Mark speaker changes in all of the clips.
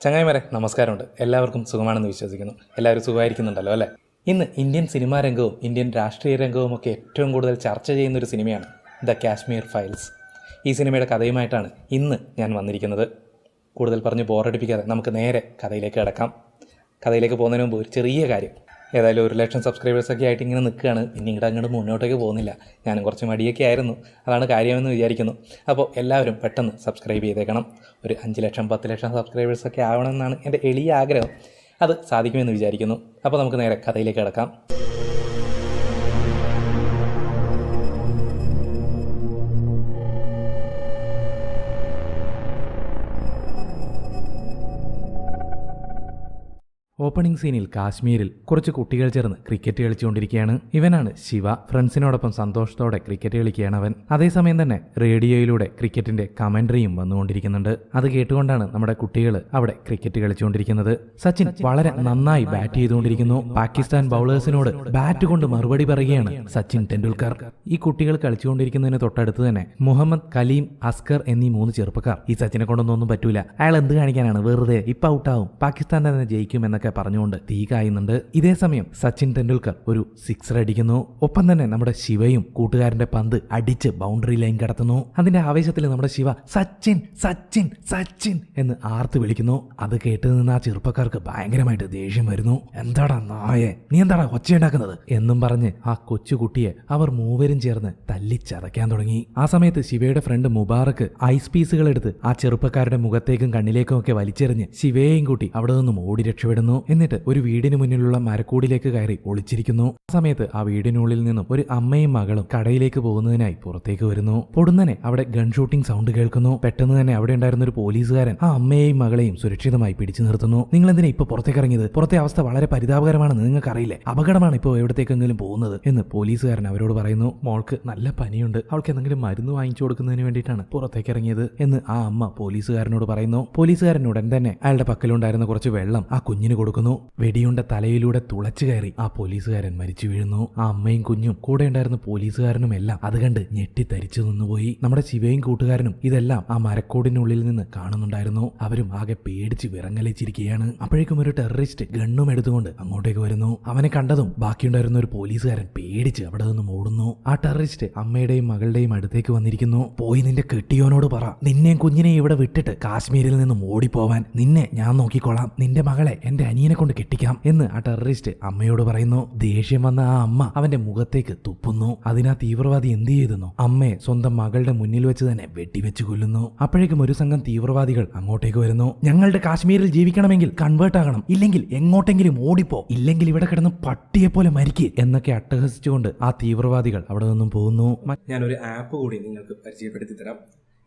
Speaker 1: ചങ്ങായിമാരെ നമസ്കാരമുണ്ട്. എല്ലാവർക്കും സുഖമാണെന്ന് വിശ്വസിക്കുന്നു. എല്ലാവരും സുഖമായിരിക്കുന്നുണ്ടല്ലോ അല്ലേ? ഇന്ന് ഇന്ത്യൻ സിനിമാ രംഗവും ഇന്ത്യൻ രാഷ്ട്രീയ രംഗവും ഒക്കെ ഏറ്റവും കൂടുതൽ ചർച്ച ചെയ്യുന്ന ഒരു സിനിമയാണ് ദ കാശ്മീർ ഫയൽസ് ഈ സിനിമയുടെ കഥയുമായിട്ടാണ് ഇന്ന് ഞാൻ വന്നിരിക്കുന്നത്. കൂടുതൽ പറഞ്ഞ് ബോറടിപ്പിക്കാതെ നമുക്ക് നേരെ കഥയിലേക്ക് കിടക്കാം. കഥയിലേക്ക് പോകുന്നതിന് മുമ്പ് ഒരു ചെറിയ കാര്യം. ഏതായാലും ഒരു ലക്ഷം സബ്സ്ക്രൈബേഴ്സൊക്കെ ആയിട്ട് ഇങ്ങനെ നിൽക്കുകയാണ്. പിന്നെ ഇങ്ങോട്ട് അങ്ങോട്ട് മുന്നോട്ടേക്ക് പോകുന്നില്ല. ഞാനും കുറച്ച് മടിയൊക്കെ ആയിരുന്നു. അതാണ് കാര്യമെന്ന് വിചാരിക്കുന്നു. അപ്പോൾ എല്ലാവരും പെട്ടെന്ന് സബ്സ്ക്രൈബ് ചെയ്തേക്കണം. ഒരു അഞ്ച് ലക്ഷം പത്ത് ലക്ഷം സബ്സ്ക്രൈബേഴ്സൊക്കെ ആവണമെന്നാണ് എന്റെ എളിയ ആഗ്രഹം. അത് സാധിക്കുമെന്ന് വിചാരിക്കുന്നു. അപ്പോൾ നമുക്ക് നേരെ കഥയിലേക്ക് കിടക്കാം. ഓപ്പണിംഗ് സീനിൽ കാശ്മീരിൽ കുറച്ച് കുട്ടികൾ ചേർന്ന് ക്രിക്കറ്റ് കളിച്ചുകൊണ്ടിരിക്കുകയാണ്. ഇവനാണ് ശിവ. ഫ്രണ്ട്സിനോടൊപ്പം സന്തോഷത്തോടെ ക്രിക്കറ്റ് കളിക്കുകയാണ് അവൻ. അതേസമയം തന്നെ റേഡിയോയിലൂടെ ക്രിക്കറ്റിന്റെ കമന്ററിയും വന്നുകൊണ്ടിരിക്കുന്നുണ്ട്. അത് കേട്ടുകൊണ്ടാണ് നമ്മുടെ കുട്ടികൾ അവിടെ ക്രിക്കറ്റ് കളിച്ചുകൊണ്ടിരിക്കുന്നത്. സച്ചിൻ വളരെ നന്നായി ബാറ്റ് ചെയ്തുകൊണ്ടിരിക്കുന്നു. പാകിസ്ഥാൻ ബൗളേഴ്സിനോട് ബാറ്റ് കൊണ്ട് മറുപടി പറയുകയാണ് സച്ചിൻ ടെണ്ടുൽക്കർ. ഈ കുട്ടികൾ കളിച്ചുകൊണ്ടിരിക്കുന്നതിന് തൊട്ടടുത്ത് തന്നെ മുഹമ്മദ് കലീം അസ്കർ എന്നീ മൂന്ന് ചെറുപ്പക്കാർ. ഈ സച്ചിനെ കൊണ്ടൊന്നും ഒന്നും പറ്റൂല. അയാൾ എന്ത് കാണിക്കാനാണ്? വെറുതെ ഇപ്പൊ ഔട്ടാവും. പാകിസ്ഥാൻ തന്നെ ജയിക്കും എന്നൊക്കെ പറഞ്ഞുകൊണ്ട് തീ കായുന്നുണ്ട്. ഇതേ സമയം സച്ചിൻ ടെണ്ടുൽക്കർ ഒരു സിക്സർ അടിക്കുന്നു. ഒപ്പം തന്നെ നമ്മുടെ ശിവയും കൂട്ടുകാരന്റെ പന്ത് അടിച്ച് ബൗണ്ടറി ലൈൻ കടത്തുന്നു. അതിന്റെ ആവേശത്തിൽ നമ്മുടെ ശിവ സച്ചിൻ സച്ചിൻ സച്ചിൻ എന്ന് ആർത്ത് വിളിക്കുന്നു. അത് കേട്ട് നിന്ന് ആ ചെറുപ്പക്കാർക്ക് ഭയങ്കരമായിട്ട് ദേഷ്യം വരുന്നു. എന്താടാ നായെ നീ എന്താടാ ഒച്ചയുണ്ടാക്കുന്നത്? എന്നും പറഞ്ഞ് ആ കൊച്ചുകുട്ടിയെ അവർ മൂവരും ചേർന്ന് തല്ലിച്ചതയ്ക്കാൻ തുടങ്ങി. ആ സമയത്ത് ശിവയുടെ ഫ്രണ്ട് മുബാറക്ക് ഐസ് പീസുകൾ എടുത്ത് ആ ചെറുപ്പക്കാരുടെ മുഖത്തേക്കും കണ്ണിലേക്കും ഒക്കെ വലിച്ചെറിഞ്ഞ് ശിവയെയും കൂട്ടി അവിടെ നിന്നും ഓടി രക്ഷപ്പെടുന്നു. എന്നിട്ട് ഒരു വീടിന് മുന്നിലുള്ള മരക്കൂടിലേക്ക് കയറി ഒളിച്ചിരിക്കുന്നു. ആ സമയത്ത് ആ വീടിനുള്ളിൽ നിന്നും ഒരു അമ്മയും മകളും കടയിലേക്ക് പോകുന്നതിനായി പുറത്തേക്ക് വരുന്നു. പൊടുന്നനെ അവിടെ ഗൺ ഷൂട്ടിംഗ് സൗണ്ട് കേൾക്കുന്നു. പെട്ടെന്ന് തന്നെ അവിടെ ഉണ്ടായിരുന്ന ഒരു പോലീസുകാരൻ ആ അമ്മയെയും മകളെയും സുരക്ഷിതമായി പിടിച്ചു നിർത്തുന്നു. നിങ്ങൾ എന്തിനാ ഇപ്പൊ പുറത്തേക്ക് ഇറങ്ങിയത്? പുറത്തെ അവസ്ഥ വളരെ പരിതാപകരമാണെന്ന് നിങ്ങൾക്ക് അറിയില്ല അപകടമാണ് ഇപ്പോൾ എവിടത്തേക്കെങ്കിലും പോകുന്നത് എന്ന് പോലീസുകാരൻ അവരോട് പറയുന്നു. മോൾക്ക് നല്ല പനിയുണ്ട്. അവൾക്ക് എന്തെങ്കിലും മരുന്ന് വാങ്ങിച്ചു കൊടുക്കുന്നതിന് വേണ്ടിയിട്ടാണ് പുറത്തേക്ക് ഇറങ്ങിയത് എന്ന് ആ അമ്മ പോലീസുകാരനോട് പറയുന്നു. പോലീസുകാരൻ ഉടൻ തന്നെ അയാളുടെ പക്കലുണ്ടായിരുന്ന കുറച്ച് വെള്ളം ആ കുഞ്ഞിന് കൊടുക്കുന്നു. വെടിയുണ്ട തലയിലൂടെ തുളച്ചു കയറി ആ പോലീസുകാരൻ മരിച്ചു വീഴുന്നു. ആ അമ്മയും കുഞ്ഞും കൂടെ ഉണ്ടായിരുന്ന പോലീസുകാരനും എല്ലാം അത് കണ്ട് ഞെട്ടിത്തരിച്ചു നിന്നുപോയി. നമ്മുടെ ശിവയും കൂട്ടുകാരനും ഇതെല്ലാം ആ മരക്കോടിനുള്ളിൽ നിന്ന് കാണുന്നുണ്ടായിരുന്നു. അവരും ആകെ പേടിച്ച് വിറങ്ങലിച്ചിരിക്കുകയാണ്. അപ്പോഴേക്കും ഒരു ടെററിസ്റ്റ് ഗണ്ണും എടുത്തുകൊണ്ട് അങ്ങോട്ടേക്ക് വരുന്നു. അവനെ കണ്ടതും ബാക്കിയുണ്ടായിരുന്ന ഒരു പോലീസുകാരൻ പേടിച്ച് അവിടെ നിന്നും ഓടുന്നു ആ ടെററിസ്റ്റ് അമ്മയുടെയും മകളുടെയും അടുത്തേക്ക് വന്നിരിക്കുന്നു. പോയി നിന്റെ കെട്ടിയോനോട് പറ. നിന്നെയും കുഞ്ഞിനെയും ഇവിടെ വിട്ടിട്ട് കാശ്മീരിൽ നിന്നും ഓടിപ്പോവാൻ. നിന്നെ ഞാൻ നോക്കിക്കോളാം നിന്റെ മകളെ എന്റെ അനിയനെ കൊണ്ട് കെട്ടിക്കാം എന്ന് ആ ടെററിസ്റ്റ് അമ്മയോട് പറയുന്നു. ദേഷ്യം വന്ന ആ അമ്മ അവന്റെ മുഖത്തേക്ക് തുപ്പുന്നു. അതിനാ തീവ്രവാദി എന്ത് ചെയ്തെന്നോ? അമ്മയെ സ്വന്തം മകളുടെ മുന്നിൽ വെച്ച് തന്നെ വെട്ടിവെച്ച് കൊല്ലുന്നു. അപ്പോഴേക്കും ഒരു സംഘം തീവ്രവാദികൾ അങ്ങോട്ടേക്ക് വരുന്നു. ഞങ്ങളുടെ കാശ്മീരിൽ ജീവിക്കണമെങ്കിൽ കൺവേർട്ട് ആകണം. ഇല്ലെങ്കിൽ എങ്ങോട്ടെങ്കിലും ഓടിപ്പോ. ഇല്ലെങ്കിൽ ഇവിടെ കിടന്ന് പട്ടിയെ പോലെ മരിക്ക് എന്നൊക്കെ അട്ടഹസിച്ചുകൊണ്ട് ആ തീവ്രവാദികൾ അവിടെ നിന്നും പോകുന്നു. ഞാനൊരു ആപ്പ് കൂടി നിങ്ങൾക്ക് പരിചയപ്പെടുത്തി തരാം.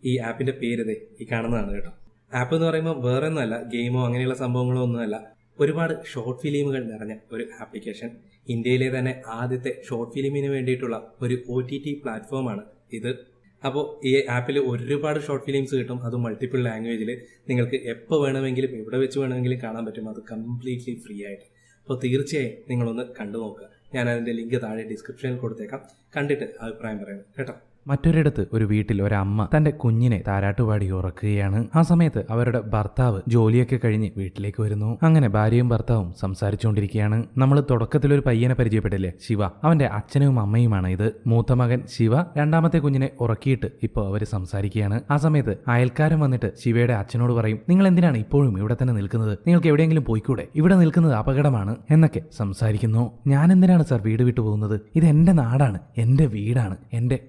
Speaker 1: ഈ ആപ്പിന്റെ പേര് ഈ കാണുന്നതാണ് കേട്ടോ. ആപ്പ് എന്ന് പറയുമ്പോൾ വേറെ ഒന്നുമല്ല ഗെയിമോ അങ്ങനെയുള്ള സംഭവങ്ങളോ ഒന്നുമല്ല. ഒരുപാട് ഷോർട്ട് ഫിലിമുകൾ നിറഞ്ഞ ഒരു ആപ്ലിക്കേഷൻ ഇന്ത്യയിലെ തന്നെ ആദ്യത്തെ ഷോർട്ട് ഫിലിമിന് വേണ്ടിയിട്ടുള്ള ഒരു ഒ ടി ടി പ്ലാറ്റ്ഫോമാണ് ഇത്. അപ്പോൾ ഈ ആപ്പിൽ ഒരുപാട് ഷോർട്ട് ഫിലിംസ് കിട്ടും. അത് മൾട്ടിപ്പിൾ ലാംഗ്വേജിൽ നിങ്ങൾക്ക് എപ്പോൾ വേണമെങ്കിലും എവിടെ വെച്ച് വേണമെങ്കിലും കാണാൻ പറ്റും. അത് കംപ്ലീറ്റ്ലി ഫ്രീ ആയിട്ട്. അപ്പോൾ തീർച്ചയായും നിങ്ങളൊന്ന് കണ്ടു നോക്കുക ഞാൻ അതിന്റെ ലിങ്ക് താഴെ ഡിസ്ക്രിപ്ഷനിൽ കൊടുത്തേക്കാം. കണ്ടിട്ട് അഭിപ്രായം പറയണം. കേട്ടോ? മറ്റൊരിടത്ത് ഒരു വീട്ടിൽ ഒരമ്മ തന്റെ കുഞ്ഞിനെ താരാട്ടുപാടി ഉറക്കുകയാണ്. ആ സമയത്ത് അവരുടെ ഭർത്താവ് ജോലിയൊക്കെ കഴിഞ്ഞ് വീട്ടിലേക്ക് വരുന്നു. അങ്ങനെ ഭാര്യയും ഭർത്താവും സംസാരിച്ചുകൊണ്ടിരിക്കുകയാണ്. നമ്മൾ തുടക്കത്തിൽ ഒരു പയ്യനെ പരിചയപ്പെട്ടില്ലേ? ശിവ. അവന്റെ അച്ഛനും അമ്മയുമാണ് ഇത്. മൂത്ത മകൻ ശിവ രണ്ടാമത്തെ കുഞ്ഞിനെ ഉറക്കിയിട്ട് ഇപ്പോൾ അവർ സംസാരിക്കുകയാണ്. ആ സമയത്ത് അയൽക്കാരൻ വന്നിട്ട് ശിവയുടെ അച്ഛനോട് പറയും നിങ്ങൾ എന്തിനാണ് ഇപ്പോഴും ഇവിടെ തന്നെ നിൽക്കുന്നത്? നിങ്ങൾക്ക് എവിടെയെങ്കിലും പോയിക്കൂടെ? ഇവിടെ നിൽക്കുന്നത് അപകടമാണ് എന്നൊക്കെ സംസാരിക്കുന്നു. ഞാൻ എന്തിനാണ് സർ വീട് വിട്ടു പോകുന്നത്? ഇത് എന്റെ നാടാണ് എന്റെ വീടാണ് എന്റെ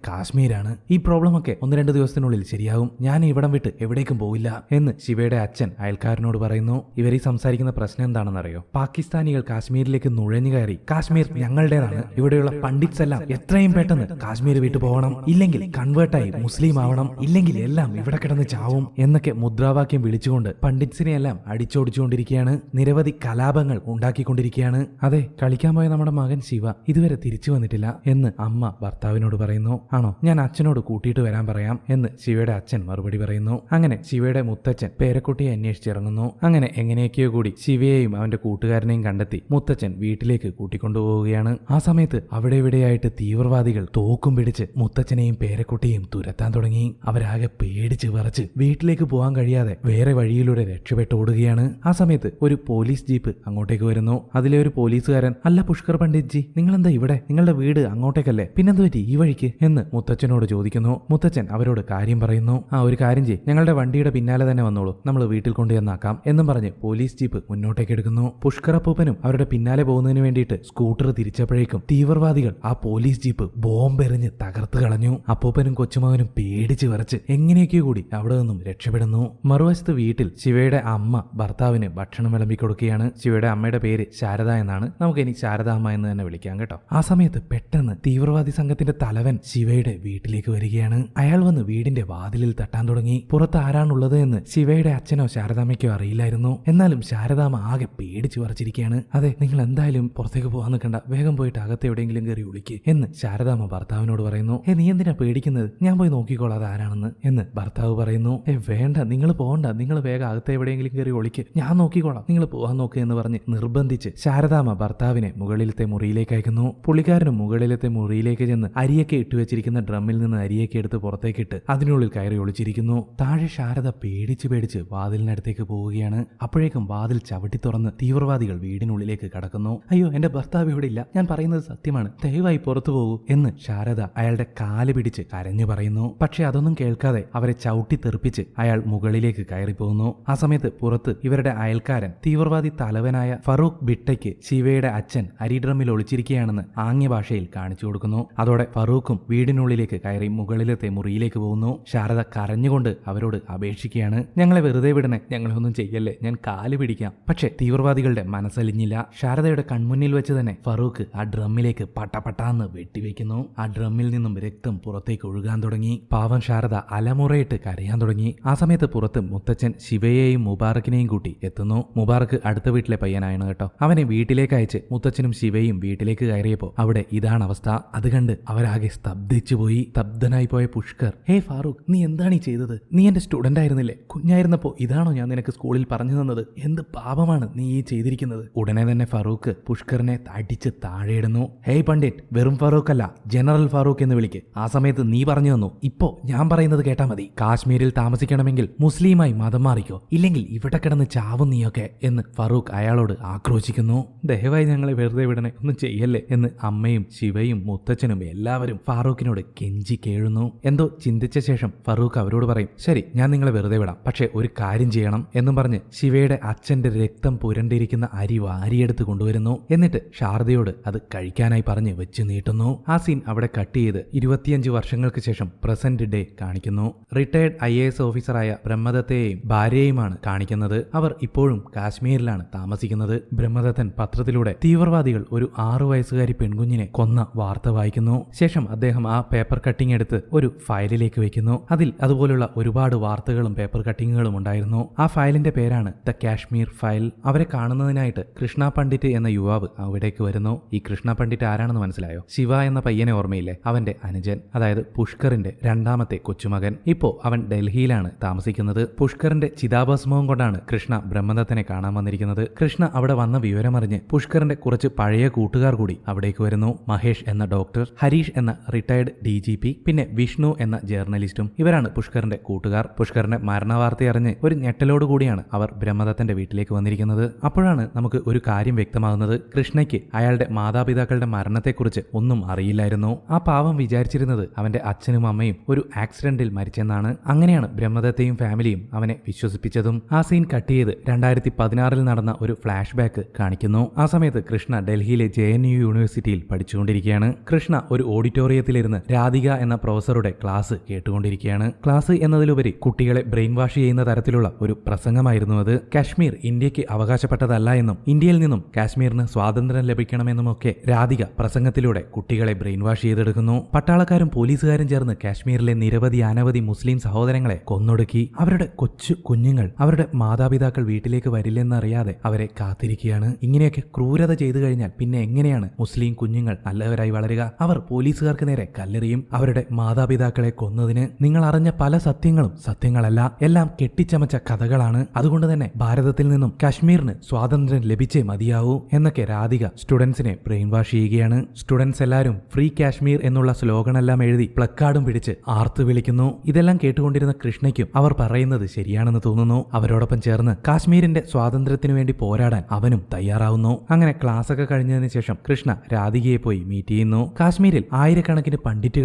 Speaker 1: കാശ്മീരാണ്. ഈ പ്രോബ്ലം ഒക്കെ ഒന്ന് രണ്ട് ദിവസത്തിനുള്ളിൽ ശരിയാവും ഞാൻ ഇവിടം വിട്ട് എവിടേക്കും പോവില്ല എന്ന് ശിവയുടെ അച്ഛൻ അയൽക്കാരനോട് പറയുന്നു. ഇവർ ഈ സംസാരിക്കുന്ന പ്രശ്നം എന്താണെന്നറിയോ? പാകിസ്ഥാനികൾ കാശ്മീരിലേക്ക് നുഴഞ്ഞു കയറി. കാശ്മീർ ഞങ്ങളുടേതാണ്. ഇവിടെയുള്ള പണ്ഡിറ്റ്സ് എല്ലാം എത്രയും പെട്ടെന്ന് കാശ്മീർ വിട്ടു പോകണം. ഇല്ലെങ്കിൽ കൺവേർട്ടായി മുസ്ലിം ആവണം. ഇല്ലെങ്കിൽ എല്ലാം ഇവിടെ കിടന്ന് ചാവും എന്നൊക്കെ മുദ്രാവാക്യം വിളിച്ചുകൊണ്ട് പണ്ഡിറ്റ്സിനെ എല്ലാം അടിച്ചോടിച്ചുകൊണ്ടിരിക്കുകയാണ്. നിരവധി കലാപങ്ങൾ ഉണ്ടാക്കിക്കൊണ്ടിരിക്കുകയാണ്. അതെ കളിക്കാൻ പോയ നമ്മുടെ മകൻ ശിവ ഇതുവരെ തിരിച്ചു വന്നിട്ടില്ല എന്ന് അമ്മ ഭർത്താവിനോട് പറയുന്നു. ആണോ? ഞാൻ അച്ഛനോട് കൂട്ടിയിട്ട് വരാൻ പറയാം എന്ന് ശിവയുടെ അച്ഛൻ മറുപടി പറയുന്നു. അങ്ങനെ ശിവയുടെ മുത്തച്ഛൻ പേരക്കുട്ടിയെ അന്വേഷിച്ചിറങ്ങുന്നു. അങ്ങനെ എങ്ങനെയൊക്കെയോ കൂടി ശിവയെയും അവന്റെ കൂട്ടുകാരനെയും കണ്ടെത്തി മുത്തച്ഛൻ വീട്ടിലേക്ക് കൂട്ടിക്കൊണ്ടുപോവുകയാണ്. ആ സമയത്ത് അവിടെ ഇവിടെയായിട്ട് തീവ്രവാദികൾ തോക്കും പിടിച്ച് മുത്തച്ഛനെയും പേരക്കുട്ടിയെയും തുരത്താൻ തുടങ്ങി. അവരാകെ പേടിച്ച് വിറച്ച് വീട്ടിലേക്ക് പോകാൻ കഴിയാതെ വേറെ വഴിയിലൂടെ രക്ഷപ്പെട്ട് ഓടുകയാണ് ആ സമയത്ത് ഒരു പോലീസ് ജീപ്പ് അങ്ങോട്ടേക്ക് വരുന്നു. അതിലെ ഒരു പോലീസുകാരൻ അല്ല പുഷ്കർ പണ്ഡിറ്റ് ജി നിങ്ങളെന്താ ഇവിടെ? നിങ്ങളുടെ വീട് അങ്ങോട്ടേക്കല്ലേ? പിന്നെന്ത് പറ്റി ഈ വഴിക്ക്? എന്ന് മുത്തച്ഛനോട് ചോദിക്കുന്നു മുത്തച്ഛൻ അവരോട് കാര്യം പറയുന്നു. ആ ഒരു കാര്യം ചെയ് ഞങ്ങളുടെ വണ്ടിയുടെ പിന്നാലെ തന്നെ വന്നോളൂ. നമ്മൾ വീട്ടിൽ കൊണ്ടുവന്നാക്കാം. എന്നും പറഞ്ഞ് പോലീസ് ജീപ്പ് മുന്നോട്ടേക്ക് എടുക്കുന്നു. പുഷ്കറപ്പൂപ്പനും അവരുടെ പിന്നാലെ പോകുന്നതിന് വേണ്ടിയിട്ട് സ്കൂട്ടർ തിരിച്ചപ്പോഴേക്കും തീവ്രവാദികൾ ആ പോലീസ് ജീപ്പ് ബോംബെറിഞ്ഞ് തകർത്ത് കളഞ്ഞു. അപ്പൂപ്പനും കൊച്ചുമകനും പേടിച്ച് വിറച്ച് എങ്ങനെയൊക്കെയോ കൂടി അവിടെ നിന്നും രക്ഷപ്പെടുന്നു. മറുവശത്ത് വീട്ടിൽ ശിവയുടെ അമ്മ ഭർത്താവിന് ഭക്ഷണം വിളമ്പി കൊടുക്കുകയാണ് ശിവയുടെ അമ്മയുടെ പേര് ശാരദ എന്നാണ്. നമുക്ക് ഇനി ശാരദ അമ്മ എന്ന് തന്നെ വിളിക്കാം കേട്ടോ. ആ സമയത്ത് പെട്ടെന്ന് തീവ്രവാദി സംഘത്തിന്റെ തലവൻ ശിവയുടെ വീട്ടിലേക്ക് വരികയാണ്. അയാൾ വന്ന് വീടിന്റെ വാതിലിൽ തട്ടാൻ തുടങ്ങി. പുറത്ത് ആരാണുള്ളത് എന്ന് ശിവയുടെ അച്ഛനോ ശാരദാമ്മയ്ക്കോ അറിയില്ലായിരുന്നു. എന്നാലും ശാരദാമ്മ ആകെ പേടിച്ചു വറച്ചിരിക്കുകയാണ്. അതെ നിങ്ങൾ എന്തായാലും പുറത്തേക്ക് പോകാൻ നിൽക്കണ്ട വേഗം പോയിട്ട് അകത്ത് എവിടെയെങ്കിലും കയറി വിളിക്ക് എന്ന് ശാരദാമ്മ ഭർത്താവിനോട് പറയുന്നു. ഏ നീ എന്തിനാ പേടിക്കുന്നത്? ഞാൻ പോയി നോക്കിക്കോളാം ആരാണെന്ന് എന്ന് ഭർത്താവ് പറയുന്നു. ഏ വേണ്ട നിങ്ങൾ പോകണ്ട നിങ്ങൾ വേഗം അകത്ത് എവിടെയെങ്കിലും കയറി ഒളിക്ക്. ഞാൻ നോക്കിക്കോളാം. നിങ്ങൾ പോകാൻ നോക്ക് എന്ന് പറഞ്ഞ് നിർബന്ധിച്ച് ശാരദാമ്മ ഭർത്താവിനെ മുകളിലത്തെ മുറിയിലേക്ക് അയക്കുന്നു. പുള്ളിക്കാരനും മുകളിലത്തെ മുറിയിലേക്ക് ചെന്ന് അരിയൊക്കെ ഇട്ട് വെച്ചിരിക്കുന്ന ഡ്രമ്മിൽ നിന്ന് അരിയൊക്കെ എടുത്ത് പുറത്തേക്കിട്ട് അതിനുള്ളിൽ കയറി ഒളിച്ചിരിക്കുന്നു. താഴെ ശാരദ പേടിച്ച് പേടിച്ച് വാതിലിനടുത്തേക്ക് പോവുകയാണ്. അപ്പോഴേക്കും വാതിൽ ചവിട്ടി തുറന്ന് തീവ്രവാദികൾ വീടിനുള്ളിലേക്ക് കടക്കുന്നു. അയ്യോ എന്റെ ഭർത്താവ് ഇവിടെ ഇല്ല. ഞാൻ പറയുന്നത് സത്യമാണ്. ദയവായി പുറത്തു പോകൂ എന്ന് ശാരദ അയാളുടെ കാൽ പിടിച്ച് കരഞ്ഞു പറയുന്നു. പക്ഷെ അതൊന്നും കേൾക്കാതെ അവരെ ചവിട്ടി തെറിപ്പിച്ച് അയാൾ മുകളിലേക്ക് കയറി പോകുന്നു ആ സമയത്ത് പുറത്ത് ഇവരുടെ അയൽക്കാരൻ തീവ്രവാദി തലവനായ ഫറൂഖ് ബിട്ടയ്ക്ക് ശിവയുടെ അച്ഛൻ അരിഡ്രമ്മിൽ ഒളിച്ചിരിക്കുകയാണെന്ന് ആംഗ്യ ഭാഷയിൽ കാണിച്ചു കൊടുക്കുന്നു. അതോടെ ഫറൂഖും വീടിനുള്ളിലേക്ക് കയറി മുകളിലത്തെ മുറിയിലേക്ക് പോകുന്നു. ശാരദ കരഞ്ഞുകൊണ്ട് അവരോട് അപേക്ഷിക്കുകയാണ്. ഞങ്ങളെ വെറുതെ വിടണേ. ഞങ്ങളെ ഒന്നും ചെയ്യല്ലേ. ഞാൻ കാൽ പിടിക്കാം. പക്ഷേ തീവ്രവാദികളുടെ മനസ്സലിഞ്ഞില്ല. ശാരദയുടെ കൺമുന്നിൽ വെച്ച് തന്നെ ഫറൂഖ് ആ ഡ്രമ്മിലേക്ക് പട്ടപട്ടാന്ന് വെട്ടിവെക്കുന്നു. ആ ഡ്രമ്മിൽ നിന്നും രക്തം പുറത്തേക്ക് ഒഴുകാൻ തുടങ്ങി. പാവം ശാരദ അലമുറയിട്ട് കരയാൻ തുടങ്ങി. ആ സമയത്ത് പുറത്ത് മുത്തച്ഛൻ ശിവയെയും മുബാറക്കിനെയും കൂട്ടി എത്തുന്നു. മുബാറക്ക് അടുത്ത വീട്ടിലെ പയ്യനായാണ് കേട്ടോ. അവനെ വീട്ടിലേക്ക് അയച്ച് മുത്തച്ഛനും ശിവയും വീട്ടിലേക്ക് കയറിയപ്പോൾ അവിടെ ഇതാണ് അവസ്ഥ. അത് കണ്ട് അവരാകെ സ്തബ്ധിച്ചു പോയി സ്തബ്ധനായി പോയ പുഷ്കർ ഹേ ഫാറൂഖ് നീ എന്താണ് ഈ ചെയ്തത്? നീ എന്റെ സ്റ്റുഡന്റ് ആയിരുന്നില്ലേ? കുഞ്ഞായിരുന്നപ്പോ ഇതാണോ ഞാൻ നിനക്ക് സ്കൂളിൽ പറഞ്ഞു തന്നത്? എന്ത് പാപമാണ് നീ ഈ ചെയ്തിരിക്കുന്നത്? ഉടനെ തന്നെ ഫാറൂഖ് പുഷ്കറിനെ അടിച്ച് താഴെയിടുന്നു ഹേയ് പണ്ഡിറ്റ് വെറും ഫാറൂഖ് അല്ല ജനറൽ ഫാറൂഖ് എന്ന് വിളിക്ക്. ആ സമയത്ത് നീ പറഞ്ഞു തന്നു. ഇപ്പോ ഞാൻ പറയുന്നത് കേട്ടാ മതി. കാശ്മീരിൽ താമസിക്കണമെങ്കിൽ മുസ്ലിമായി മതം മാറിക്കോ. ഇല്ലെങ്കിൽ ഇവിടെ കിടന്ന് ചാവും നീയൊക്കെ എന്ന് ഫാറൂഖ് അയാളോട് ആക്രോശിക്കുന്നു. ദയവായി ഞങ്ങളെ വെറുതെ വിടണേ. ഒന്നും ചെയ്യല്ലേ? എന്ന് അമ്മയും ശിവയും മുത്തച്ഛനും എല്ലാവരും ഫാറൂഖിനോട് കെഞ്ചി കേഴുന്നു. എന്തോ ചിന്തിച്ച ശേഷം ഫറൂഖ് അവരോട് പറയും ശരി ഞാൻ നിങ്ങളെ വെറുതെ വിടാം. പക്ഷേ ഒരു കാര്യം ചെയ്യണം എന്നും പറഞ്ഞ് ശിവയുടെ അച്ഛന്റെ രക്തം പുരണ്ടിരിക്കുന്ന അരി വാരിയെടുത്ത് കൊണ്ടുവരുന്നു. എന്നിട്ട് ശാരദയോട് അത് കഴിക്കാനായി പറഞ്ഞ് വെച്ച് നീട്ടുന്നു. ആ സീൻ അവിടെ കട്ട് ചെയ്ത് ഇരുപത്തിയഞ്ച് വർഷങ്ങൾക്ക് ശേഷം പ്രസന്റ് ഡേ കാണിക്കുന്നു. റിട്ടയർഡ് ഐ എ എസ് ഓഫീസറായ ബ്രഹ്മദത്തെയും ഭാര്യയെയുമാണ് കാണിക്കുന്നത്. അവർ ഇപ്പോഴും കാശ്മീരിലാണ് താമസിക്കുന്നത്. ബ്രഹ്മദത്തൻ പത്രത്തിലൂടെ തീവ്രവാദികൾ ഒരു ആറു വയസ്സുകാരി പെൺകുഞ്ഞിനെ കൊന്ന വാർത്ത വായിക്കുന്നു. ശേഷം അദ്ദേഹം ആ പേപ്പർ കട്ടിംഗ് എടുത്ത് ഒരു ഫയലിലേക്ക് വെക്കുന്നു. അതിൽ അതുപോലുള്ള ഒരുപാട് വാർത്തകളും പേപ്പർ കട്ടിങ്ങുകളും ഉണ്ടായിരുന്നു. ആ ഫയലിന്റെ പേരാണ് ദ കാശ്മീർ ഫയൽ. അവരെ കാണുന്നതിനായിട്ട് കൃഷ്ണ പണ്ഡിറ്റ് എന്ന യുവാവ് അവിടേക്ക് വരുന്നു. ഈ കൃഷ്ണ പണ്ഡിറ്റ് ആരാണെന്ന് മനസ്സിലായോ? ശിവ എന്ന പയ്യനെ ഓർമ്മയില്ലേ? അവന്റെ അനുജൻ അതായത് പുഷ്കറിന്റെ രണ്ടാമത്തെ കൊച്ചുമകൻ. ഇപ്പോ അവൻ ഡൽഹിയിലാണ് താമസിക്കുന്നത്. പുഷ്കറിന്റെ ചിതാഭസ്മവും കൊണ്ടാണ് കൃഷ്ണ ബ്രഹ്മദത്തനെ കാണാൻ വന്നിരിക്കുന്നത്. കൃഷ്ണ അവിടെ വന്ന വിവരമറിഞ്ഞ് പുഷ്കറിന്റെ കുറച്ച് പഴയ കൂട്ടുകാർ കൂടി അവിടേക്ക് വരുന്നു. മഹേഷ് എന്ന ഡോക്ടർ ഹരീഷ് എന്ന റിട്ടയർഡ് ഡി ജി പി പിന്നെ വിഷ്ണു എന്ന ജേർണലിസ്റ്റും ഇവരാണ് പുഷ്കറിന്റെ കൂട്ടുകാർ. പുഷ്കറിന്റെ മരണവാർത്ത അറിഞ്ഞ് ഒരു ഞെട്ടലോട് കൂടിയാണ് അവർ ബ്രഹ്മദത്തന്റെ വീട്ടിലേക്ക് വന്നിരിക്കുന്നത്. അപ്പോഴാണ് നമുക്ക് ഒരു കാര്യം വ്യക്തമാകുന്നത്. കൃഷ്ണയ്ക്ക് അയാളുടെ മാതാപിതാക്കളുടെ മരണത്തെക്കുറിച്ച് ഒന്നും അറിയില്ലായിരുന്നു. ആ പാവം വിചാരിച്ചിരുന്നത് അവന്റെ അച്ഛനും അമ്മയും ഒരു ആക്സിഡന്റിൽ മരിച്ചെന്നാണ്. അങ്ങനെയാണ് ബ്രഹ്മദത്തെയും ഫാമിലിയും അവനെ വിശ്വസിപ്പിച്ചതും. ആ സീൻ കട്ട് ചെയ്ത് രണ്ടായിരത്തി പതിനാറിൽ നടന്ന ഒരു ഫ്ലാഷ് ബാക്ക് കാണിക്കുന്നു. ആ സമയത്ത് കൃഷ്ണ ഡൽഹിയിലെ ജെ യു യൂണിവേഴ്സിറ്റിയിൽ പഠിച്ചുകൊണ്ടിരിക്കുകയാണ്. കൃഷ്ണ ഒരു ഓഡിറ്റോറിയത്തിലിരുന്ന് രാധിക എന്ന പ്രൊഫസറുടെ ക്ലാസ് കേട്ടുകൊണ്ടിരിക്കുകയാണ്. ക്ലാസ് എന്നതിലുപരി കുട്ടികളെ ബ്രെയിൻ വാഷ് ചെയ്യുന്ന തരത്തിലുള്ള ഒരു പ്രസംഗമായിരുന്നു അത്. കാശ്മീർ ഇന്ത്യയ്ക്ക് അവകാശപ്പെട്ടതല്ല എന്നും ഇന്ത്യയിൽ നിന്നും കാശ്മീരിന് സ്വാതന്ത്ര്യം ലഭിക്കണമെന്നുമൊക്കെ രാധിക പ്രസംഗത്തിലൂടെ കുട്ടികളെ ബ്രെയിൻ വാഷ് ചെയ്തെടുക്കുന്നു. പട്ടാളക്കാരും പോലീസുകാരും ചേർന്ന് കാശ്മീരിലെ നിരവധി അനവധി മുസ്ലിം സഹോദരങ്ങളെ കൊന്നൊടുക്കി. അവരുടെ കൊച്ചു കുഞ്ഞുങ്ങൾ അവരുടെ മാതാപിതാക്കൾ വീട്ടിലേക്ക് വരില്ലെന്നറിയാതെ അവരെ കാത്തിരിക്കുകയാണ്. ഇങ്ങനെയൊക്കെ ക്രൂരത ചെയ്തു കഴിഞ്ഞാൽ പിന്നെ എങ്ങനെയാണ് മുസ്ലിം കുഞ്ഞുങ്ങൾ നല്ലവരായി വളരുക? അവർ പോലീസുകാർക്ക് നേരെ കല്ലെറിയും. അവരുടെ മാതാപിതാക്കളെ കൊന്നതിന് നിങ്ങൾ അറിഞ്ഞ പല സത്യങ്ങളും സത്യങ്ങളല്ല എല്ലാം കെട്ടിച്ചമച്ച കഥകളാണ്. അതുകൊണ്ട് തന്നെ ഭാരതത്തിൽ നിന്നും കാശ്മീരിന് സ്വാതന്ത്ര്യം ലഭിച്ചേ മതിയാവൂ എന്നൊക്കെ രാധിക സ്റ്റുഡൻസിനെ ബ്രെയിൻ വാഷ് ചെയ്യുകയാണ്. സ്റ്റുഡൻസ് എല്ലാവരും ഫ്രീ കാശ്മീർ എന്നുള്ള സ്ലോഗണെല്ലാം എഴുതി പ്ലക്കാർഡും പിടിച്ച് ആർത്തു വിളിക്കുന്നു. ഇതെല്ലാം കേട്ടുകൊണ്ടിരുന്ന കൃഷ്ണയ്ക്കും അവർ പറയുന്നത് ശരിയാണെന്ന് തോന്നുന്നു. അവരോടൊപ്പം ചേർന്ന് കാശ്മീരിന്റെ സ്വാതന്ത്ര്യത്തിനു വേണ്ടി പോരാടാൻ അവനും തയ്യാറാവുന്നു. അങ്ങനെ ക്ലാസ് ഒക്കെ കഴിഞ്ഞതിന് ശേഷം കൃഷ്ണ രാധികയെ പോയി മീറ്റ് ചെയ്യുന്നു. കാശ്മീരിൽ ആയിരക്കണക്കിന്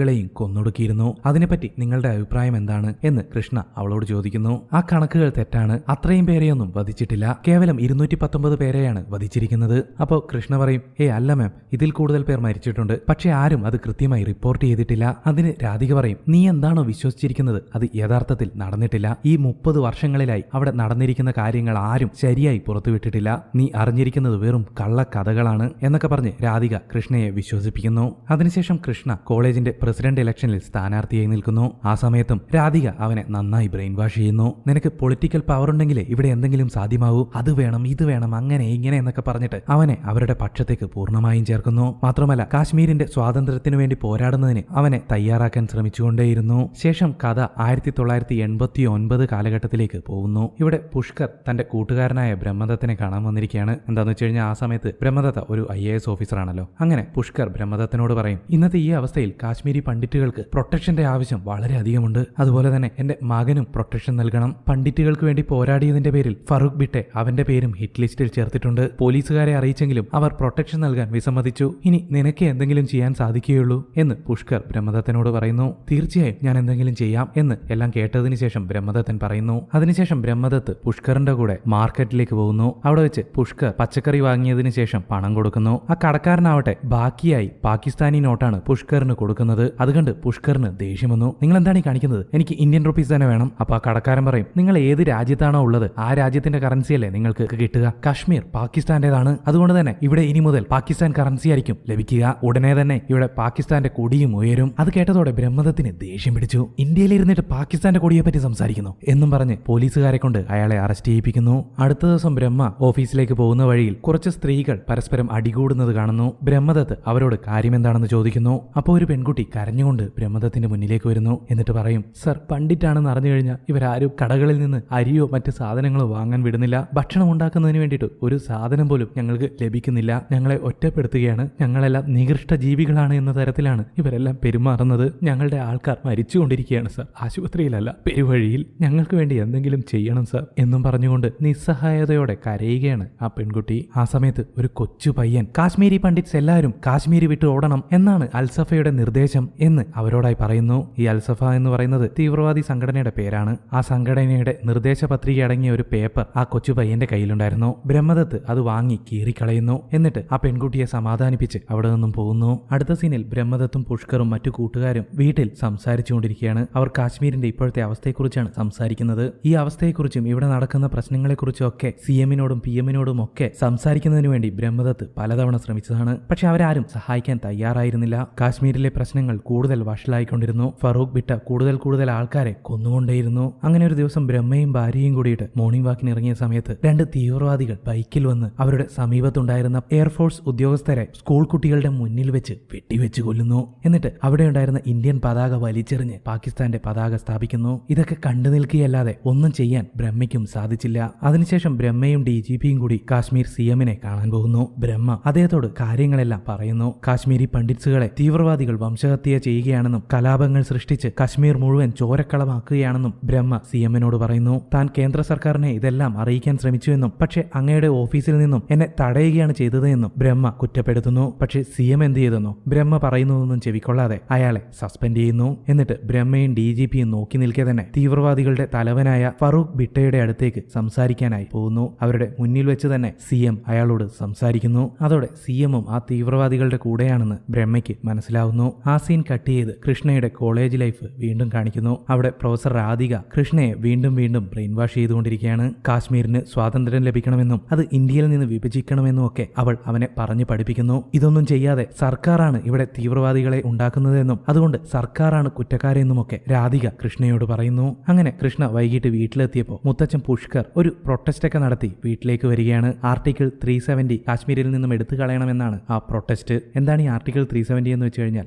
Speaker 1: പണ്ഡിറ്റുകളെയും കൊന്നൊടുക്കിയിരുന്നു. അതിനെപ്പറ്റി നിങ്ങളുടെ അഭിപ്രായം എന്താണ് എന്ന് കൃഷ്ണ അവളോട് ചോദിക്കുന്നു. ആ കണക്കുകൾ തെറ്റാണ്. അത്രയും പേരെയൊന്നും വധിച്ചിട്ടില്ല. കേവലം ഇരുന്നൂറ്റി പത്തൊമ്പത് പേരെയാണ് വധിച്ചിരിക്കുന്നത്. അപ്പോൾ കൃഷ്ണ പറയും ഏ അല്ല മാം. ഇതിൽ കൂടുതൽ പേർ മരിച്ചിട്ടുണ്ട്. പക്ഷേ ആരും അത് കൃത്യമായി റിപ്പോർട്ട് ചെയ്തിട്ടില്ല. അതിന് രാധിക പറയും നീ എന്താണോ വിശ്വസിച്ചിരിക്കുന്നത്? അത് യഥാർത്ഥത്തിൽ നടന്നിട്ടില്ല. ഈ മുപ്പത് വർഷങ്ങളിലായി അവിടെ നടന്നിരിക്കുന്ന കാര്യങ്ങൾ ആരും ശരിയായി പുറത്തുവിട്ടിട്ടില്ല. നീ അറിഞ്ഞിരിക്കുന്നത് വെറും കള്ളക്കഥകളാണ്. എന്നൊക്കെ പറഞ്ഞ് രാധിക കൃഷ്ണയെ വിശ്വസിപ്പിക്കുന്നു. അതിനുശേഷം കൃഷ്ണ കോളേജിന്റെ പ്രസിഡന്റ് ഇലക്ഷനിൽ സ്ഥാനാർത്ഥിയായി നിൽക്കുന്നു. ആ സമയത്തും രാധിക അവനെ നന്നായി ബ്രെയിൻ വാഷ് ചെയ്യുന്നു. നിനക്ക് പൊളിറ്റിക്കൽ പവർ ഉണ്ടെങ്കിലേ ഇവിടെ എന്തെങ്കിലും സാധ്യമാവൂ അത് വേണം ഇത് വേണം അങ്ങനെ ഇങ്ങനെ എന്നൊക്കെ പറഞ്ഞിട്ട് അവനെ അവരുടെ പക്ഷത്തേക്ക് പൂർണമായും ചേർക്കുന്നു. മാത്രമല്ല കാശ്മീരിന്റെ സ്വാതന്ത്ര്യത്തിനു വേണ്ടി പോരാടുന്നതിന് അവനെ തയ്യാറാക്കാൻ ശ്രമിച്ചുകൊണ്ടേയിരുന്നു. ശേഷം കഥ ആയിരത്തി തൊള്ളായിരത്തി എൺപത്തി ഒൻപത് കാലഘട്ടത്തിലേക്ക് പോകുന്നു. ഇവിടെ പുഷ്കർ തന്റെ കൂട്ടുകാരനായ ബ്രഹ്മദത്തിനെ കാണാൻ വന്നിരിക്കുകയാണ്. എന്താന്ന് വെച്ച് കഴിഞ്ഞാൽ ആ സമയത്ത് ബ്രഹ്മദത്ത ഒരു ഐ എ എസ് ഓഫീസറാണല്ലോ. അങ്ങനെ പുഷ്കർ ബ്രഹ്മദത്തനോട് പറയും ഇന്നത്തെ ഈ അവസ്ഥയിൽ കാശ്മീരി പണ്ഡിറ്റുകൾക്ക് പ്രൊട്ടക്ഷന്റെ ആവശ്യം വളരെ അധികമുണ്ട്. അതുപോലെ തന്നെ എന്റെ മകനും പ്രൊട്ടക്ഷൻ നൽകണം. പണ്ഡിറ്റുകൾക്ക് വേണ്ടി പോരാടിയതിന്റെ പേരിൽ ഫറൂഖ് ബിട്ടെ അവന്റെ പേരും ഹിറ്റ് ലിസ്റ്റിൽ ചേർത്തിട്ടുണ്ട്. പോലീസുകാരെ അറിയിച്ചെങ്കിലും അവർ പ്രൊട്ടക്ഷൻ നൽകാൻ വിസമ്മതിച്ചു. ഇനി നിനക്ക് എന്തെങ്കിലും ചെയ്യാൻ സാധിക്കുകയുള്ളൂ എന്ന് പുഷ്കർ ബ്രഹ്മദത്തനോട് പറയുന്നു. തീർച്ചയായും ഞാൻ എന്തെങ്കിലും ചെയ്യാം എന്ന് എല്ലാം കേട്ടതിന് ശേഷം ബ്രഹ്മദത്തൻ പറയുന്നു. അതിനുശേഷം ബ്രഹ്മദത്ത് പുഷ്കറിന്റെ കൂടെ മാർക്കറ്റിലേക്ക് പോകുന്നു. അവിടെ വെച്ച് പുഷ്കർ പച്ചക്കറി വാങ്ങിയതിനു ശേഷം പണം കൊടുക്കുന്നു. ആ കടക്കാരനാവട്ടെ ബാക്കിയായി പാകിസ്ഥാനി നോട്ടാണ് പുഷ്കറിന് കൊടുക്കുന്നത്. അത് കണ്ട് പുഷ്കറിന് ദേഷ്യം വന്നു. നിങ്ങൾ എന്താണ് ഈ കാണിക്കുന്നത്? എനിക്ക് ഇന്ത്യൻ റുപ്പീസ് തന്നെ വേണം. അപ്പൊ ആ കടക്കാരൻ പറയും നിങ്ങൾ ഏത് രാജ്യത്താണോ ഉള്ളത്? ആ രാജ്യത്തിന്റെ കറൻസി അല്ലേ നിങ്ങൾക്ക് കിട്ടുക? കാശ്മീർ പാകിസ്ഥാന്റേതാണ്. അതുകൊണ്ട് തന്നെ ഇവിടെ ഇനി മുതൽ പാകിസ്ഥാൻ കറൻസി ആയിരിക്കും ലഭിക്കുക. ഉടനെ തന്നെ ഇവിടെ പാകിസ്ഥാന്റെ കൊടിയും ഉയരും. അത് കേട്ടതോടെ ബ്രഹ്മദത്തിന് ദേഷ്യം പിടിച്ചു. ഇന്ത്യയിൽ ഇരുന്നിട്ട് പാകിസ്ഥാന്റെ കൊടിയെ പറ്റി സംസാരിക്കുന്നു എന്നും പറഞ്ഞ് പോലീസുകാരെ കൊണ്ട് അയാളെ അറസ്റ്റ് ചെയ്യിപ്പിക്കുന്നു. അടുത്ത ദിവസം ബ്രഹ്മ ഓഫീസിലേക്ക് പോകുന്ന വഴിയിൽ കുറച്ച് സ്ത്രീകൾ പരസ്പരം അടികൂടുന്നത് കാണുന്നു. ബ്രഹ്മദത്ത് അവരോട് കാര്യമെന്താണെന്ന് ചോദിക്കുന്നു. അപ്പോൾ ഒരു പെൺകുട്ടി കരഞ്ഞുകൊണ്ട് ബ്രഹ്മദത്തിന്റെ മുന്നിലേക്ക് വരുന്നു. എന്നിട്ട് പറയും സർ പണ്ഡിറ്റാണെന്ന് അറിഞ്ഞു കഴിഞ്ഞാൽ ഇവരാരും കടകളിൽ നിന്ന് അരിയോ മറ്റ് സാധനങ്ങളോ വാങ്ങാൻ വിടുന്നില്ല. ഭക്ഷണം ഉണ്ടാക്കുന്നതിന് വേണ്ടിയിട്ട് ഒരു സാധനം പോലും ഞങ്ങൾക്ക് ലഭിക്കുന്നില്ല. ഞങ്ങളെ ഒറ്റപ്പെടുത്തുകയാണ്. ഞങ്ങളെല്ലാം നികൃഷ്ട ജീവികളാണ് എന്ന തരത്തിലാണ് ഇവരെല്ലാം പെരുമാറുന്നത്. ഞങ്ങളുടെ ആൾക്കാർ മരിച്ചുകൊണ്ടിരിക്കുകയാണ് സർ. ആശുപത്രിയിലല്ല പെരുവഴിയിൽ. ഞങ്ങൾക്ക് വേണ്ടി എന്തെങ്കിലും ചെയ്യണം സർ എന്നും പറഞ്ഞുകൊണ്ട് നിസ്സഹായതയോടെ കരയുകയാണ് ആ പെൺകുട്ടി. ആ സമയത്ത് ഒരു കൊച്ചു പയ്യൻ കാശ്മീരി പണ്ഡിറ്റ്സ് എല്ലാവരും കാശ്മീരി വിട്ട് ഓടണം എന്നാണ് അൽസഫയുടെ നിർദ്ദേശം. എന്ന് അവരോടായി പറയുന്നു. ഈ അൽസഫ എന്ന് പറയുന്നത് തീവ്രവാദി സംഘടനയുടെ പേരാണ്. ആ സംഘടനയുടെ നിർദ്ദേശ പത്രിക അടങ്ങിയ ഒരു പേപ്പർ ആ കൊച്ചു പയ്യന്റെ കയ്യിലുണ്ടായിരുന്നു. ബ്രഹ്മദത്ത് അത് വാങ്ങി കീറിക്കളയുന്നു. എന്നിട്ട് ആ പെൺകുട്ടിയെ സമാധാനിപ്പിച്ച് അവിടെ നിന്നും പോകുന്നു. അടുത്ത സീനിൽ ബ്രഹ്മദത്തും പുഷ്കറും മറ്റു കൂട്ടുകാരും വീട്ടിൽ സംസാരിച്ചുകൊണ്ടിരിക്കുകയാണ്. അവർ കാശ്മീരിന്റെ ഇപ്പോഴത്തെ അവസ്ഥയെക്കുറിച്ചാണ് സംസാരിക്കുന്നത്. ഈ അവസ്ഥയെക്കുറിച്ചും ഇവിടെ നടക്കുന്ന പ്രശ്നങ്ങളെക്കുറിച്ചും ഒക്കെ സി എമ്മിനോടും പി എമ്മിനോടും ഒക്കെ സംസാരിക്കുന്നതിന് വേണ്ടി ബ്രഹ്മദത്ത് പലതവണ ശ്രമിച്ചതാണ്. പക്ഷെ അവരാരും സഹായിക്കാൻ തയ്യാറായിരുന്നില്ല. കാശ്മീരിലെ പ്രശ്നങ്ങൾ കൂടുതൽ വഷളായിക്കൊണ്ടിരുന്നു. ഫറൂഖ് ബിട്ട കൂടുതൽ കൂടുതൽ ആൾക്കാരെ കൊന്നുകൊണ്ടേയിരുന്നു. അങ്ങനെ ഒരു ദിവസം ബ്രഹ്മയും ഭാര്യയും കൂടിയിട്ട് മോർണിംഗ് വാക്കിന് ഇറങ്ങിയ സമയത്ത് രണ്ട് തീവ്രവാദികൾ ബൈക്കിൽ വന്ന് അവരുടെ സമീപത്തുണ്ടായിരുന്ന എയർഫോഴ്സ് ഉദ്യോഗസ്ഥരെ സ്കൂൾ കുട്ടികളുടെ മുന്നിൽ വെച്ച് വെട്ടിവെച്ച് കൊല്ലുന്നു. എന്നിട്ട് അവിടെ ഉണ്ടായിരുന്ന ഇന്ത്യൻ പതാക വലിച്ചെറിഞ്ഞ് പാകിസ്ഥാന്റെ പതാക സ്ഥാപിക്കുന്നു. ഇതൊക്കെ കണ്ടു നിൽക്കുകയല്ലാതെ ഒന്നും ചെയ്യാൻ ബ്രഹ്മയ്ക്കും സാധിച്ചില്ല. അതിനുശേഷം ബ്രഹ്മയും ഡി ജി പിയും കൂടി കാശ്മീർ സി എമ്മിനെ കാണാൻ പോകുന്നു. ബ്രഹ്മ അദ്ദേഹത്തോട് കാര്യങ്ങളെല്ലാം പറയുന്നു. കാശ്മീരി പണ്ഡിറ്റ്സുകളെ തീവ്രവാദികൾ വംശഹത്യ ചെയ്യുകയാണെന്നും കലാപങ്ങൾ സൃഷ്ടിച്ച് കശ്മീർ മുഴുവൻ ചോരക്കളമാക്കുകയാണെന്നും ബ്രഹ്മ സി എമ്മിനോട് പറയുന്നു. താൻ കേന്ദ്ര സർക്കാരിനെ ഇതെല്ലാം അറിയിക്കാൻ ശ്രമിച്ചുവെന്നും പക്ഷേ അങ്ങയുടെ ഓഫീസിൽ നിന്നും എന്നെ തടയുകയാണ് ചെയ്തതെന്നും ബ്രഹ്മ കുറ്റപ്പെടുത്തുന്നു. പക്ഷേ സി എം എന്ത് ചെയ്തെന്നോ ബ്രഹ്മ പറയുന്നതൊന്നും ചെവിക്കൊള്ളാതെ അയാളെ സസ്പെൻഡ് ചെയ്യുന്നു. എന്നിട്ട് ബ്രഹ്മയും ഡി ജി പിയും നോക്കി നിൽക്കെ തന്നെ തീവ്രവാദികളുടെ തലവനായ ഫറൂഖ് ബിട്ടയുടെ അടുത്തേക്ക് സംസാരിക്കാനായി പോകുന്നു. അവരുടെ മുന്നിൽ വെച്ച് തന്നെ സി എം അയാളോട് സംസാരിക്കുന്നു. അതോടെ സി എമ്മും ആ തീവ്രവാദികളുടെ കൂടെയാണെന്ന് ബ്രഹ്മയ്ക്ക് മനസ്സിലാവുന്നു. ആ സീൻ കട്ട് ചെയ്ത് കൃഷ്ണയുടെ കോളേജ് ലൈഫ് വീണ്ടും കാണിക്കുന്നു. അവിടെ പ്രൊഫസർ രാധിക കൃഷ്ണയെ വീണ്ടും വീണ്ടും ബ്രെയിൻ വാഷ് ചെയ്തുകൊണ്ടിരിക്കുകയാണ്. കാശ്മീരിന് സ്വാതന്ത്ര്യം ലഭിക്കണമെന്നും അത് ഇന്ത്യയിൽ നിന്ന് വിഭജിക്കണമെന്നും ഒക്കെ അവൾ അവനെ പറഞ്ഞു പഠിപ്പിക്കുന്നു. ഇതൊന്നും ചെയ്യാതെ സർക്കാരാണ് ഇവിടെ തീവ്രവാദികളെ ഉണ്ടാക്കുന്നതെന്നും അതുകൊണ്ട് സർക്കാരാണ് കുറ്റക്കാരെന്നുമൊക്കെ രാധിക കൃഷ്ണയോട് പറയുന്നു. അങ്ങനെ കൃഷ്ണ വൈകിട്ട് വീട്ടിലെത്തിയപ്പോൾ മുത്തച്ഛൻ പുഷ്കർ ഒരു പ്രൊട്ടസ്റ്റ് ഒക്കെ നടത്തി വീട്ടിലേക്ക് വരികയാണ്. ആർട്ടിക്കിൾ ത്രീ സെവന്റി കാശ്മീരിൽ നിന്നും എടുത്തു കളയണമെന്നാണ് ആ പ്രൊട്ടസ്റ്റ് എന്താണ് ഈ ആർട്ടിക്കിൾ ത്രീ സെവന്റി എന്ന് വെച്ച് കഴിഞ്ഞാൽ